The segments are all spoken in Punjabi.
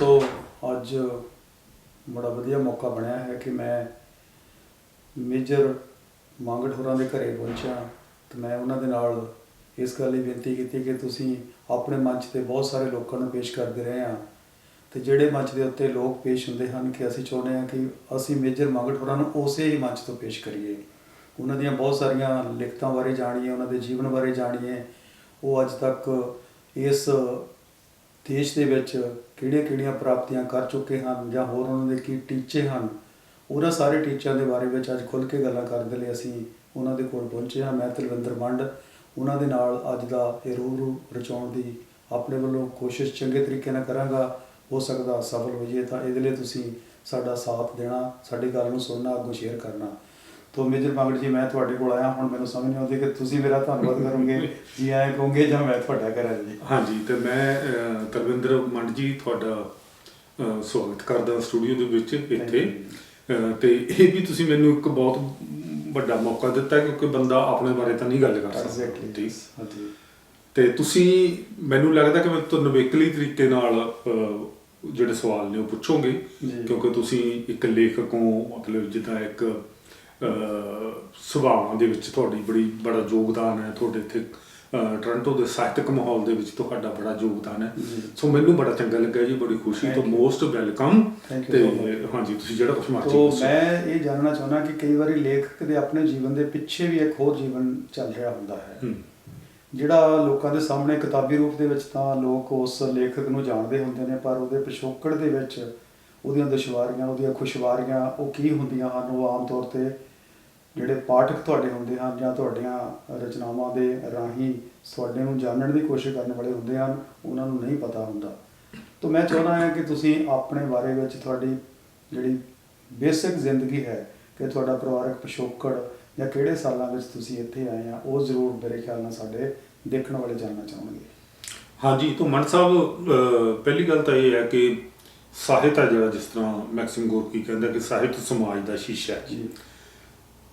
ਦੋਸਤੋ ਅੱਜ ਬੜਾ ਵਧੀਆ ਮੌਕਾ ਬਣਿਆ ਹੈ ਕਿ ਮੈਂ ਮੇਜਰ ਮੰਗਟ ਹੋਰਾਂ ਦੇ ਘਰੇ ਪਹੁੰਚਿਆ ਤੇ ਮੈਂ ਉਹਨਾਂ ਦੇ ਨਾਲ ਇਸ ਗੱਲ ਲਈ ਬੇਨਤੀ ਕੀਤੀ ਕਿ ਤੁਸੀਂ ਆਪਣੇ ਮੰਚ ਤੇ ਬਹੁਤ ਸਾਰੇ ਲੋਕਾਂ ਨੂੰ ਪੇਸ਼ ਕਰਦੇ ਰਹੇ ਆ ਤੇ ਜਿਹੜੇ ਮੰਚ ਦੇ ਉੱਤੇ ਲੋਕ ਪੇਸ਼ ਹੁੰਦੇ ਹਨ ਕਿ ਅਸੀਂ ਚਾਹੁੰਦੇ ਹਾਂ ਕਿ ਅਸੀਂ ਮੇਜਰ ਮੰਗਟ ਹੋਰਾਂ ਨੂੰ ਉਸੇ ਹੀ ਮੰਚ ਤੋਂ ਪੇਸ਼ ਕਰੀਏ। ਉਹਨਾਂ ਦੀਆਂ ਬਹੁਤ ਸਾਰੀਆਂ ਲਿਖਤਾਂ ਬਾਰੇ ਜਾਣੀਏ, ਉਹਨਾਂ ਦੇ ਜੀਵਨ ਬਾਰੇ ਜਾਣੀਏ। ਉਹ ਅੱਜ ਤੱਕ ਇਸ ਦੇਸ਼ ਦੇ ਵਿੱਚ ਕਿਹੜੀਆਂ-ਕਿਹੜੀਆਂ ਪ੍ਰਾਪਤੀਆਂ ਕਰ ਚੁੱਕੇ ਹਨ ਜਾਂ ਹੋਰ ਉਹਨਾਂ ਦੇ ਕੀ ਟੀਚੇ ਹਨ, ਉਹਨਾਂ ਸਾਰੇ ਟੀਚਿਆਂ ਦੇ ਬਾਰੇ ਵਿੱਚ ਅੱਜ ਖੁੱਲ੍ਹ ਕੇ ਗੱਲਾਂ ਕਰਨ ਦੇ ਲਈ ਅਸੀਂ ਉਹਨਾਂ ਦੇ ਕੋਲ ਪਹੁੰਚੇ ਹਾਂ। ਮੈਂ ਤਲਵਿੰਦਰ ਮੰਡ, ਉਹਨਾਂ ਦੇ ਨਾਲ ਅੱਜ ਦਾ ਇਹ ਰੂਬਰੂ ਰਚਾਉਣ ਦੀ ਆਪਣੇ ਵੱਲੋਂ ਕੋਸ਼ਿਸ਼ ਚੰਗੇ ਤਰੀਕੇ ਨਾਲ ਕਰਾਂਗਾ। ਹੋ ਸਕਦਾ ਸਫਲ ਹੋਈਏ ਤਾਂ ਇਹਦੇ ਲਈ ਤੁਸੀਂ ਸਾਡਾ ਸਾਥ ਦੇਣਾ, ਸਾਡੀ ਗੱਲ ਨੂੰ ਸੁਣਨਾ, ਅੱਗੋਂ ਸ਼ੇਅਰ ਕਰਨਾ। ਤੋਂ ਮੇਜਰ ਮੰਗੜ ਜੀ ਮੈਂ ਤੁਹਾਡੇ ਕੋਲ ਆਇਆ ਹੁਣ ਮੈਨੂੰ ਸਮਝ ਨਹੀਂ ਆਉਂਦੀ ਕਿ ਤੁਸੀਂ ਮੇਰਾ ਧੰਨਵਾਦ ਕਰੋਗੇ ਜੀ ਆਏ ਕਹੋਗੇ ਜਾਂ ਮੈਂ ਤੁਹਾਡਾ ਕਰਾਂ ਜੀ। ਹਾਂਜੀ ਤੇ ਮੈਂ ਕੁਲਵਿੰਦਰ ਮੰਡ ਜੀ ਤੁਹਾਡਾ ਸਵਾਗਤ ਕਰਦਾ ਸਟੂਡੀਓ ਦੇ ਵਿੱਚ ਇੱਥੇ। ਤੇ ਇਹ ਵੀ ਤੁਸੀਂ ਮੈਨੂੰ ਇੱਕ ਬਹੁਤ ਵੱਡਾ ਮੌਕਾ ਦਿੱਤਾ ਕਿਉਂਕਿ ਬੰਦਾ ਆਪਣੇ ਬਾਰੇ ਤਾਂ ਨਹੀਂ ਗੱਲ ਕਰ ਸਕਦਾ। ਐਗਜ਼ੈਕਟਲੀ ਠੀਕ? ਹਾਂਜੀ। ਤੇ ਤੁਸੀਂ ਮੈਨੂੰ ਲੱਗਦਾ ਕਿ ਮੈਂ ਤੁਹਾਨੂੰ ਨਵੇਕਲੀ ਤਰੀਕੇ ਨਾਲ ਜਿਹੜੇ ਸਵਾਲ ਨੇ ਉਹ ਪੁੱਛੋਗੇ। ਕਿਉਂਕਿ ਤੁਸੀਂ ਇੱਕ ਲੇਖਕ ਹੋ ਮਤਲਬ ਜਿੱਦਾਂ ਇੱਕ ਸੁਭਾਵਾਂ ਦੇ ਵਿੱਚ ਤੁਹਾਡੀ ਬੜੀ ਬੜਾ ਯੋਗਦਾਨ ਹੈ ਤੁਹਾਡੇ ਇੱਥੇ ਟੋਰਾਂਟੋ ਦੇ ਸਾਹਿਤਕ ਮਾਹੌਲ ਦੇ ਵਿੱਚ ਤੁਹਾਡਾ ਬੜਾ ਯੋਗਦਾਨ ਹੈ। ਸੋ ਮੈਨੂੰ ਬੜਾ ਚੰਗਾ ਲੱਗਾ ਜੀ ਬੜੀ ਖੁਸ਼ੀ ਤੋਂ. ਮੋਸਟ ਵੈਲਕਮ ਤੇ. ਹਾਂਜੀ ਤੁਸੀਂ ਜਿਹੜਾ ਕੁਝ ਮਰਜ਼ੀ ਤੋ। ਮੈਂ ਇਹ ਜਾਣਨਾ ਚਾਹੁੰਦਾ ਕਿ ਕਈ ਵਾਰੀ ਲੇਖਕ ਦੇ ਆਪਣੇ ਜੀਵਨ ਦੇ ਪਿੱਛੇ ਵੀ ਇੱਕ ਹੋਰ ਜੀਵਨ ਚੱਲ ਰਿਹਾ ਹੁੰਦਾ ਹੂੰ, ਜਿਹੜਾ ਲੋਕਾਂ ਦੇ ਸਾਹਮਣੇ ਕਿਤਾਬੀ ਰੂਪ ਦੇ ਵਿੱਚ ਤਾਂ ਲੋਕ ਉਸ ਲੇਖਕ ਨੂੰ ਜਾਣਦੇ ਹੁੰਦੇ ਨੇ ਪਰ ਉਹਦੇ ਪਿਛੋਕੜ ਦੇ ਵਿੱਚ ਉਹਦੀਆਂ ਦੁਸ਼ਵਾਰੀਆਂ ਉਹਦੀਆਂ ਖੁਸ਼ਵਾਰੀਆਂ ਉਹ ਕੀ ਹੁੰਦੀਆਂ ਹਨ ਉਹ ਆਮ ਤੌਰ ਤੇ ਜਿਹੜੇ ਪਾਠਕ ਤੁਹਾਡੇ ਹੁੰਦੇ ਹਨ ਜਾਂ ਤੁਹਾਡੀਆਂ ਰਚਨਾਵਾਂ ਦੇ ਰਾਹੀਂ ਤੁਹਾਡੇ ਨੂੰ ਜਾਣਨ ਦੀ ਕੋਸ਼ਿਸ਼ ਕਰਨ ਵਾਲੇ ਹੁੰਦੇ ਹਨ ਉਹਨਾਂ ਨੂੰ ਨਹੀਂ ਪਤਾ ਹੁੰਦਾ। ਤਾਂ ਮੈਂ ਚਾਹੁੰਦਾ ਹਾਂ ਕਿ ਤੁਸੀਂ ਆਪਣੇ ਬਾਰੇ ਵਿੱਚ ਤੁਹਾਡੀ ਜਿਹੜੀ ਬੇਸਿਕ ਜ਼ਿੰਦਗੀ ਹੈ ਕਿ ਤੁਹਾਡਾ ਪਰਿਵਾਰਕ ਪਿਛੋਕੜ ਜਾਂ ਕਿਹੜੇ ਸਾਲਾਂ ਵਿੱਚ ਤੁਸੀਂ ਇੱਥੇ ਆਏ ਆ ਉਹ ਜ਼ਰੂਰ ਮੇਰੇ ਖਿਆਲ ਨਾਲ ਸਾਡੇ ਦੇਖਣ ਵਾਲੇ ਜਾਣਨਾ ਚਾਹਣਗੇ। ਹਾਂਜੀ ਤੋਂ ਮਨ ਸਾਹਿਬ ਪਹਿਲੀ ਗੱਲ ਤਾਂ ਇਹ ਹੈ ਕਿ ਸਾਹਿਤ ਹੈ ਜਿਹੜਾ ਜਿਸ ਤਰ੍ਹਾਂ ਮੈਕਸਿਮ ਗੋਰਕੀ ਕਹਿੰਦਾ ਕਿ ਸਾਹਿਤ ਸਮਾਜ ਦਾ ਸ਼ੀਸ਼ਾ ਹੈ। ਜੀ।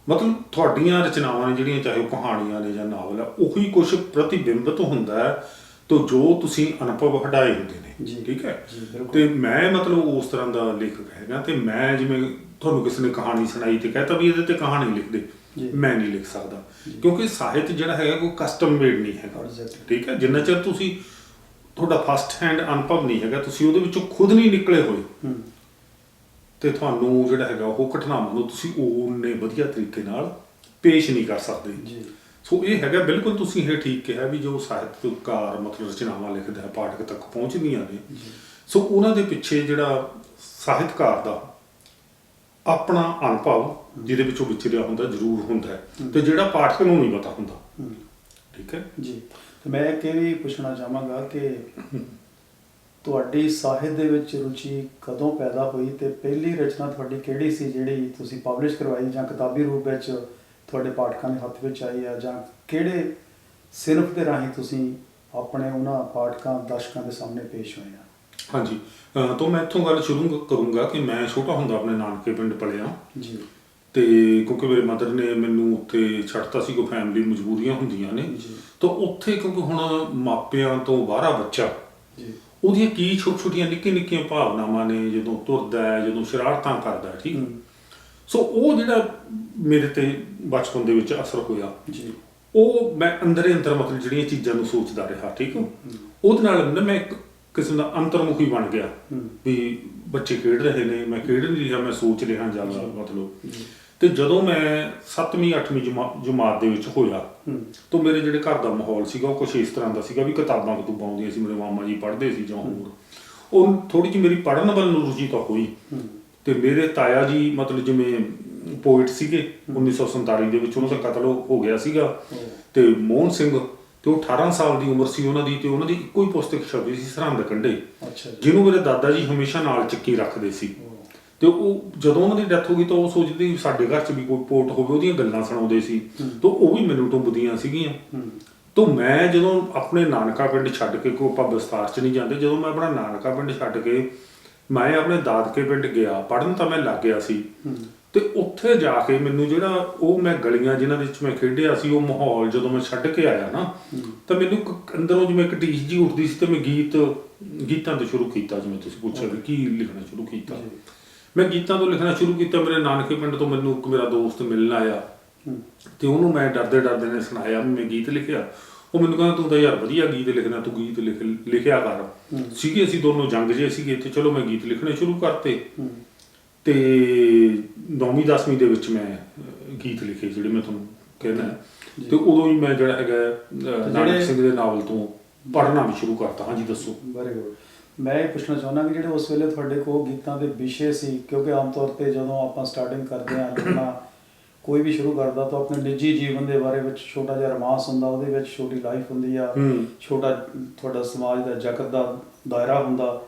ਮਤਲਬ ਤੁਹਾਡੀਆਂ ਰਚਨਾਵਾਂ ਨੇ ਜਿਹੜੀਆਂ ਚਾਹੇ ਉਹ ਕਹਾਣੀਆਂ ਨੇ ਜਾਂ ਨਾਵਲ ਹੈ ਉਹੀ ਕੁਝ ਪ੍ਰਤੀਬਿੰਬਤ ਹੁੰਦਾ ਹੈ ਤੋਂ ਜੋ ਤੁਸੀਂ ਅਨੁਭਵ ਹਟਾਏ ਹੁੰਦੇ ਨੇ। ਠੀਕ ਹੈ। ਤੇ ਮੈਂ ਮਤਲਬ ਉਸ ਤਰ੍ਹਾਂ ਦਾ ਲੇਖਕ ਹੈਗਾ ਤੇ ਮੈਂ ਜਿਵੇਂ ਤੁਹਾਨੂੰ ਕਿਸੇ ਨੇ ਕਹਾਣੀ ਸੁਣਾਈ ਤੇ ਕਹਤਾ ਵੀ ਇਹਦੇ ਤੇ ਕਹਾਣੀ ਲਿਖ ਦੇ। ਮੈਂ ਨਹੀਂ ਲਿਖ ਸਕਦਾ ਕਿਉਂਕਿ ਸਾਹਿਤ ਜਿਹੜਾ ਹੈਗਾ ਕੋਈ ਕਸਟਮ ਮੇਡ ਨਹੀਂ ਹੈਗਾ. ਠੀਕ ਹੈ ਜਿੰਨਾ ਚਿਰ ਤੁਸੀਂ ਤੁਹਾਡਾ ਫਸਟ ਹੈਂਡ ਅਨੁਭਵ ਨਹੀਂ ਹੈਗਾ ਤੁਸੀਂ ਉਹਦੇ ਵਿੱਚੋਂ ਖੁਦ ਨਹੀਂ ਨਿਕਲੇ ਹੋਏ ਤੇ ਤੁਹਾਨੂੰ ਜਿਹੜਾ ਹੈਗਾ ਉਹ ਘਟਨਾਵਾਂ ਨੂੰ ਤੁਸੀਂ ਉਹਨੇ ਵਧੀਆ ਤਰੀਕੇ ਨਾਲ ਪੇਸ਼ ਨਹੀਂ ਕਰ ਸਕਦੇ। ਜੀ। ਸੋ ਇਹ ਹੈਗਾ ਬਿਲਕੁਲ ਤੁਸੀਂ ਇਹ ਠੀਕ ਕਿਹਾ ਵੀ ਜੋ ਸਾਹਿਤਕਾਰ ਮਤਲਬ ਰਚਨਾਵਾਂ ਲਿਖਦਾ ਹੈ ਪਾਠਕ ਤੱਕ ਪਹੁੰਚਦੀਆਂ ਨੇ। ਸੋ ਉਹਨਾਂ ਦੇ ਪਿੱਛੇ ਜਿਹੜਾ ਸਾਹਿਤਕਾਰ ਦਾ ਆਪਣਾ ਅਨੁਭਵ ਜਿਹਦੇ ਵਿੱਚੋਂ ਵਿਚਰਿਆ ਹੁੰਦਾ ਜ਼ਰੂਰ ਹੁੰਦਾ ਤੇ ਜਿਹੜਾ ਪਾਠਕ ਨੂੰ ਨਹੀਂ ਪਤਾ ਹੁੰਦਾ। ਠੀਕ ਹੈ? ਜੀ। ਤੇ ਮੈਂ ਇੱਕ ਇਹ ਵੀ ਪੁੱਛਣਾ ਚਾਹਾਂਗਾ ਕਿ ਤੁਹਾਡੀ ਸਾਹਿਤ ਦੇ ਵਿੱਚ ਰੁਚੀ ਕਦੋਂ ਪੈਦਾ ਹੋਈ ਤੇ ਪਹਿਲੀ ਰਚਨਾ ਤੁਹਾਡੀ ਕਿਹੜੀ ਸੀ ਜਿਹੜੀ ਤੁਸੀਂ ਪਬਲਿਸ਼ ਕਰਵਾਈ ਜਾਂ ਕਿਤਾਬੀ ਰੂਪ ਵਿੱਚ ਤੁਹਾਡੇ ਪਾਠਕਾਂ ਦੇ ਹੱਥ ਵਿੱਚ ਆਈ ਆ ਜਾਂ ਕਿਹੜੇ ਸਿਰਫ ਦੇ ਰਾਹੀਂ ਤੁਸੀਂ ਆਪਣੇ ਉਹਨਾਂ ਪਾਠਕਾਂ ਦਰਸ਼ਕਾਂ ਦੇ ਸਾਹਮਣੇ ਪੇਸ਼ ਹੋਏ ਆ? ਹਾਂਜੀ ਤੋਂ ਮੈਂ ਇੱਥੋਂ ਗੱਲ ਸ਼ੁਰੂ ਕਰੂੰਗਾ ਕਿ ਮੈਂ ਛੋਟਾ ਹੁੰਦਾ ਆਪਣੇ ਨਾਨਕੇ ਪਿੰਡ ਪਲਿਆ। ਜੀ। ਤੇ ਕਿਉਂਕਿ ਮੇਰੇ ਮਦਰ ਨੇ ਮੈਨੂੰ ਉੱਥੇ ਛੱਡਤਾ ਸੀ ਕੋਈ ਫੈਮਿਲੀ ਮਜਬੂਰੀਆਂ ਹੁੰਦੀਆਂ ਨੇ। ਜੀ। ਤਾਂ ਉੱਥੇ ਕਿਉਂਕਿ ਹੁਣ ਮਾਪਿਆਂ ਤੋਂ ਬਾਹਰਾ ਬੱਚਾ। ਜੀ। ਉਹਦੀਆਂ ਕੀ ਛੋਟ ਛੋਟੀਆਂ ਨਿੱਕੀਆਂ ਨਿੱਕੀਆਂ ਭਾਵਨਾਵਾਂ ਨੇ ਜਦੋਂ ਤੁਰਦਾ ਹੈ ਜਦੋਂ ਸ਼ਰਾਰਤਾਂ ਕਰਦਾ ਹੈ ਠੀਕ। ਸੋ ਉਹ ਜਿਹੜਾ ਮੇਰੇ ਤੇ ਬਚਪਨ ਦੇ ਵਿੱਚ ਅਸਰ ਹੋਇਆ ਜੀ ਉਹ ਮੈਂ ਅੰਦਰੇ ਅੰਦਰ ਮਤਲਬ ਜਿਹੜੀਆਂ ਚੀਜ਼ਾਂ ਨੂੰ ਸੋਚਦਾ ਰਿਹਾ ਠੀਕ ਉਹਦੇ ਨਾਲ ਮੈਂ ਇੱਕ ਕਿਸਮ ਦਾ ਅੰਤਰਮੁਖੀ ਬਣ ਗਿਆ। ਵੀ ਬੱਚੇ ਖੇਡ ਰਹੇ ਨੇ ਮੈਂ ਖੇਡ ਨਹੀਂ ਰਿਹਾ ਮੈਂ ਸੋਚ ਰਿਹਾ ਜ਼ਿਆਦਾ ਮਤਲਬ। ਤੇ ਜਦੋਂ ਮੈਂ 7ਵੀਂ 8ਵੀਂ ਜਮਾਤ ਦੇ ਵਿੱਚ ਹੋਇਆ ਤਾਂ ਮੇਰੇ ਜਿਹੜੇ ਘਰ ਦਾ ਮਾਹੌਲ ਸੀਗਾ ਉਹ ਕੁਛ ਇਸ ਤਰ੍ਹਾਂ ਦਾ ਸੀਗਾ ਵੀ ਕਿਤਾਬਾਂ ਕਤੂਬਾਂ ਆਉਂਦੀਆਂ ਸੀ ਮੇਰੇ ਮਾਮਾ ਜੀ ਪੜ੍ਹਦੇ ਸੀ ਜਾਂ ਹੋਰ। ਉਹ ਥੋੜੀ ਜਿਹੀ ਮੇਰੀ ਪੜ੍ਹਨ ਵੱਲ ਨੂੰ ਰੁਚੀ ਤਾਂ ਹੋਈ। ਤੇ ਮੇਰੇ ਤਾਇਆ ਜੀ ਮਤਲਬ ਜਿਵੇਂ ਪੋਇਟ ਸੀਗੇ 1947 ਦੇ ਵਿੱਚ ਉਹਨਾਂ ਦਾ ਕਤਲ ਹੋ ਗਿਆ ਸੀਗਾ। ਤੇ ਮੋਹਨ ਸਿੰਘ ਤੇ ਉਹ 18 ਸਾਲ ਦੀ ਉਮਰ ਸੀ ਉਹਨਾਂ ਦੀ ਤੇ ਉਹਨਾਂ ਦੀ ਇੱਕੋ ਹੀ ਪੁਸਤਕ ਛਪੀ ਸੀ ਸਰਹੰਦ ਕੰਢੇ। ਜਿਹਨੂੰ ਮੇਰੇ ਦਾਦਾ ਜੀ ਹਮੇਸ਼ਾ ਨਾਲ ਚੱਕੀ ਰੱਖਦੇ ਸੀ। ਤੇ ਉਹ ਜਦੋਂ ਉਹਨਾਂ ਦੀ ਡੈਥ ਹੋ ਗਈ ਤਾਂ ਉਹ ਸੋਚਦੇ ਵੀ ਸਾਡੇ ਘਰ 'ਚ ਵੀ ਕੋਈ ਪੋਟ ਹੋਵੇ ਉਹਦੀਆਂ ਗੱਲਾਂ ਸੁਣਾਉਂਦੇ ਸੀ। ਤਾਂ ਉਹ ਵੀ ਮੈਨੂੰ ਟੁੰਬਦੀਆਂ ਸੀਗੀਆਂ। ਤਾਂ ਮੈਂ ਜਦੋਂ ਆਪਣੇ ਨਾਨਕਾ ਪਿੰਡ ਛੱਡ ਕੇ ਕੋ ਆਪਾਂ ਵਿਸਤਾਰ 'ਚ ਨਹੀਂ ਜਾਂਦੇ ਜਦੋਂ ਮੈਂ ਆਪਣਾ ਨਾਨਕਾ ਪਿੰਡ ਛੱਡ ਕੇ ਮੈਂ ਆਪਣੇ ਦਾਦਕੇ ਪਿੰਡ ਗਿਆ ਪੜਨ ਤਾਂ ਮੈਂ ਲੱਗ ਗਿਆ ਸੀ। ਤੇ ਉੱਥੇ ਜਾ ਕੇ ਮੈਨੂੰ ਜਿਹੜਾ ਉਹ ਮੈਂ ਗਲੀਆਂ ਜਿਨ੍ਹਾਂ ਵਿੱਚ ਮੈਂ ਖੇਡਿਆ ਸੀ ਉਹ ਮਾਹੌਲ ਜਦੋਂ ਮੈਂ ਛੱਡ ਕੇ ਆਇਆ ਨਾ ਤਾਂ ਮੈਨੂੰ ਅੰਦਰੋਂ ਜਿਵੇਂ ਇੱਕ ਟੀਸ ਜੀ ਉੱਠਦੀ ਸੀ ਤੇ ਮੈਂ ਗੀਤ ਗੀਤਾਂ ਤੋਂ ਸ਼ੁਰੂ ਕੀਤਾ ਜਿਵੇਂ ਤੁਸੀਂ ਪੁੱਛਿਆ ਕਿ ਕੀ ਲਿਖਣਾ ਸ਼ੁਰੂ ਕੀਤਾ। ਮੈਂ ਗੀਤਾਂ ਤੋਂ ਲਿਖਣਾ ਸ਼ੁਰੂ ਕੀਤਾ ਮੇਰੇ ਨਾਨਕੇ ਪਿੰਡ ਤੋਂ ਮੈਨੂੰ ਇੱਕ ਮੇਰਾ ਦੋਸਤ ਮਿਲਣ ਆਇਆ। ਤੇ ਉਹਨੂੰ ਮੈਂ ਡਰਦੇ ਡਰਦੇ ਨੇ ਸੁਣਾਇਆ ਮੈਂ ਗੀਤ ਲਿਖਿਆ। ਉਹ ਮੈਨੂੰ ਕਹਿੰਦਾ ਤੂੰ ਤਾਂ ਯਾਰ ਵਧੀਆ ਗੀਤ ਲਿਖਣਾ ਤੂੰ ਗੀਤ ਲਿਖ ਲਿਖਿਆ ਕਰ। ਸੀਗੇ ਅਸੀਂ ਦੋਨੋਂ ਜੰਗ ਜੇ ਸੀਗੇ ਤੇ ਚਲੋ ਮੈਂ ਗੀਤ ਲਿਖਣੇ ਸ਼ੁਰੂ ਕਰਤੇ। ਤੇ 9ਵੀਂ 10ਵੀਂ ਦੇ ਵਿੱਚ ਮੈਂ ਗੀਤ ਲਿਖੇ ਜਿਹੜੇ ਮੈਂ ਤੁਹਾਨੂੰ ਕਹਿੰਦਾ। ਤੇ ਉਦੋਂ ਹੀ ਮੈਂ ਜਿਹੜਾ ਹੈਗਾ ਨਾਨਕ ਸਿੰਘ ਦੇ ਨਾਵਲ ਤੋਂ ਪੜ੍ਹਨਾ ਵੀ ਸ਼ੁਰੂ ਕਰਤਾ। ਹਾਂਜੀ ਦੱਸੋ। ਵੈਰੀ ਗੁੱਡ ਮੈਂ ਇਹ ਪੁੱਛਣਾ ਚਾਹੁੰਦਾ ਕਿ ਜਿਹੜੇ ਉਸ ਵੇਲੇ ਤੁਹਾਡੇ ਕੋਲ ਗੀਤਾਂ ਦੇ ਵਿਸ਼ੇ ਸੀ ਕਿਉਂਕਿ ਆਮ ਤੌਰ ਤੇ ਜਦੋਂ ਆਪਾਂ ਸਟਾਰਟਿੰਗ ਕਰਦੇ ਹਾਂ ਲਿਖਣਾ ਕੋਈ ਵੀ ਸ਼ੁਰੂ ਕਰਦਾ ਤਾਂ ਆਪਣੇ ਨਿੱਜੀ ਜੀਵਨ ਦੇ ਬਾਰੇ ਵਿੱਚ ਛੋਟਾ ਜਿਹਾ ਰਮਾਂਸ ਹੁੰਦਾ ਉਹਦੇ ਵਿੱਚ ਛੋਟੀ ਲਾਈਫ ਹੁੰਦੀ ਆ। ਛੋਟਾ ਤੁਹਾਡਾ ਸਮਾਜ ਦਾ ਜਗਤ ਦਾ ਦਾਇਰਾ ਹੁੰਦਾ।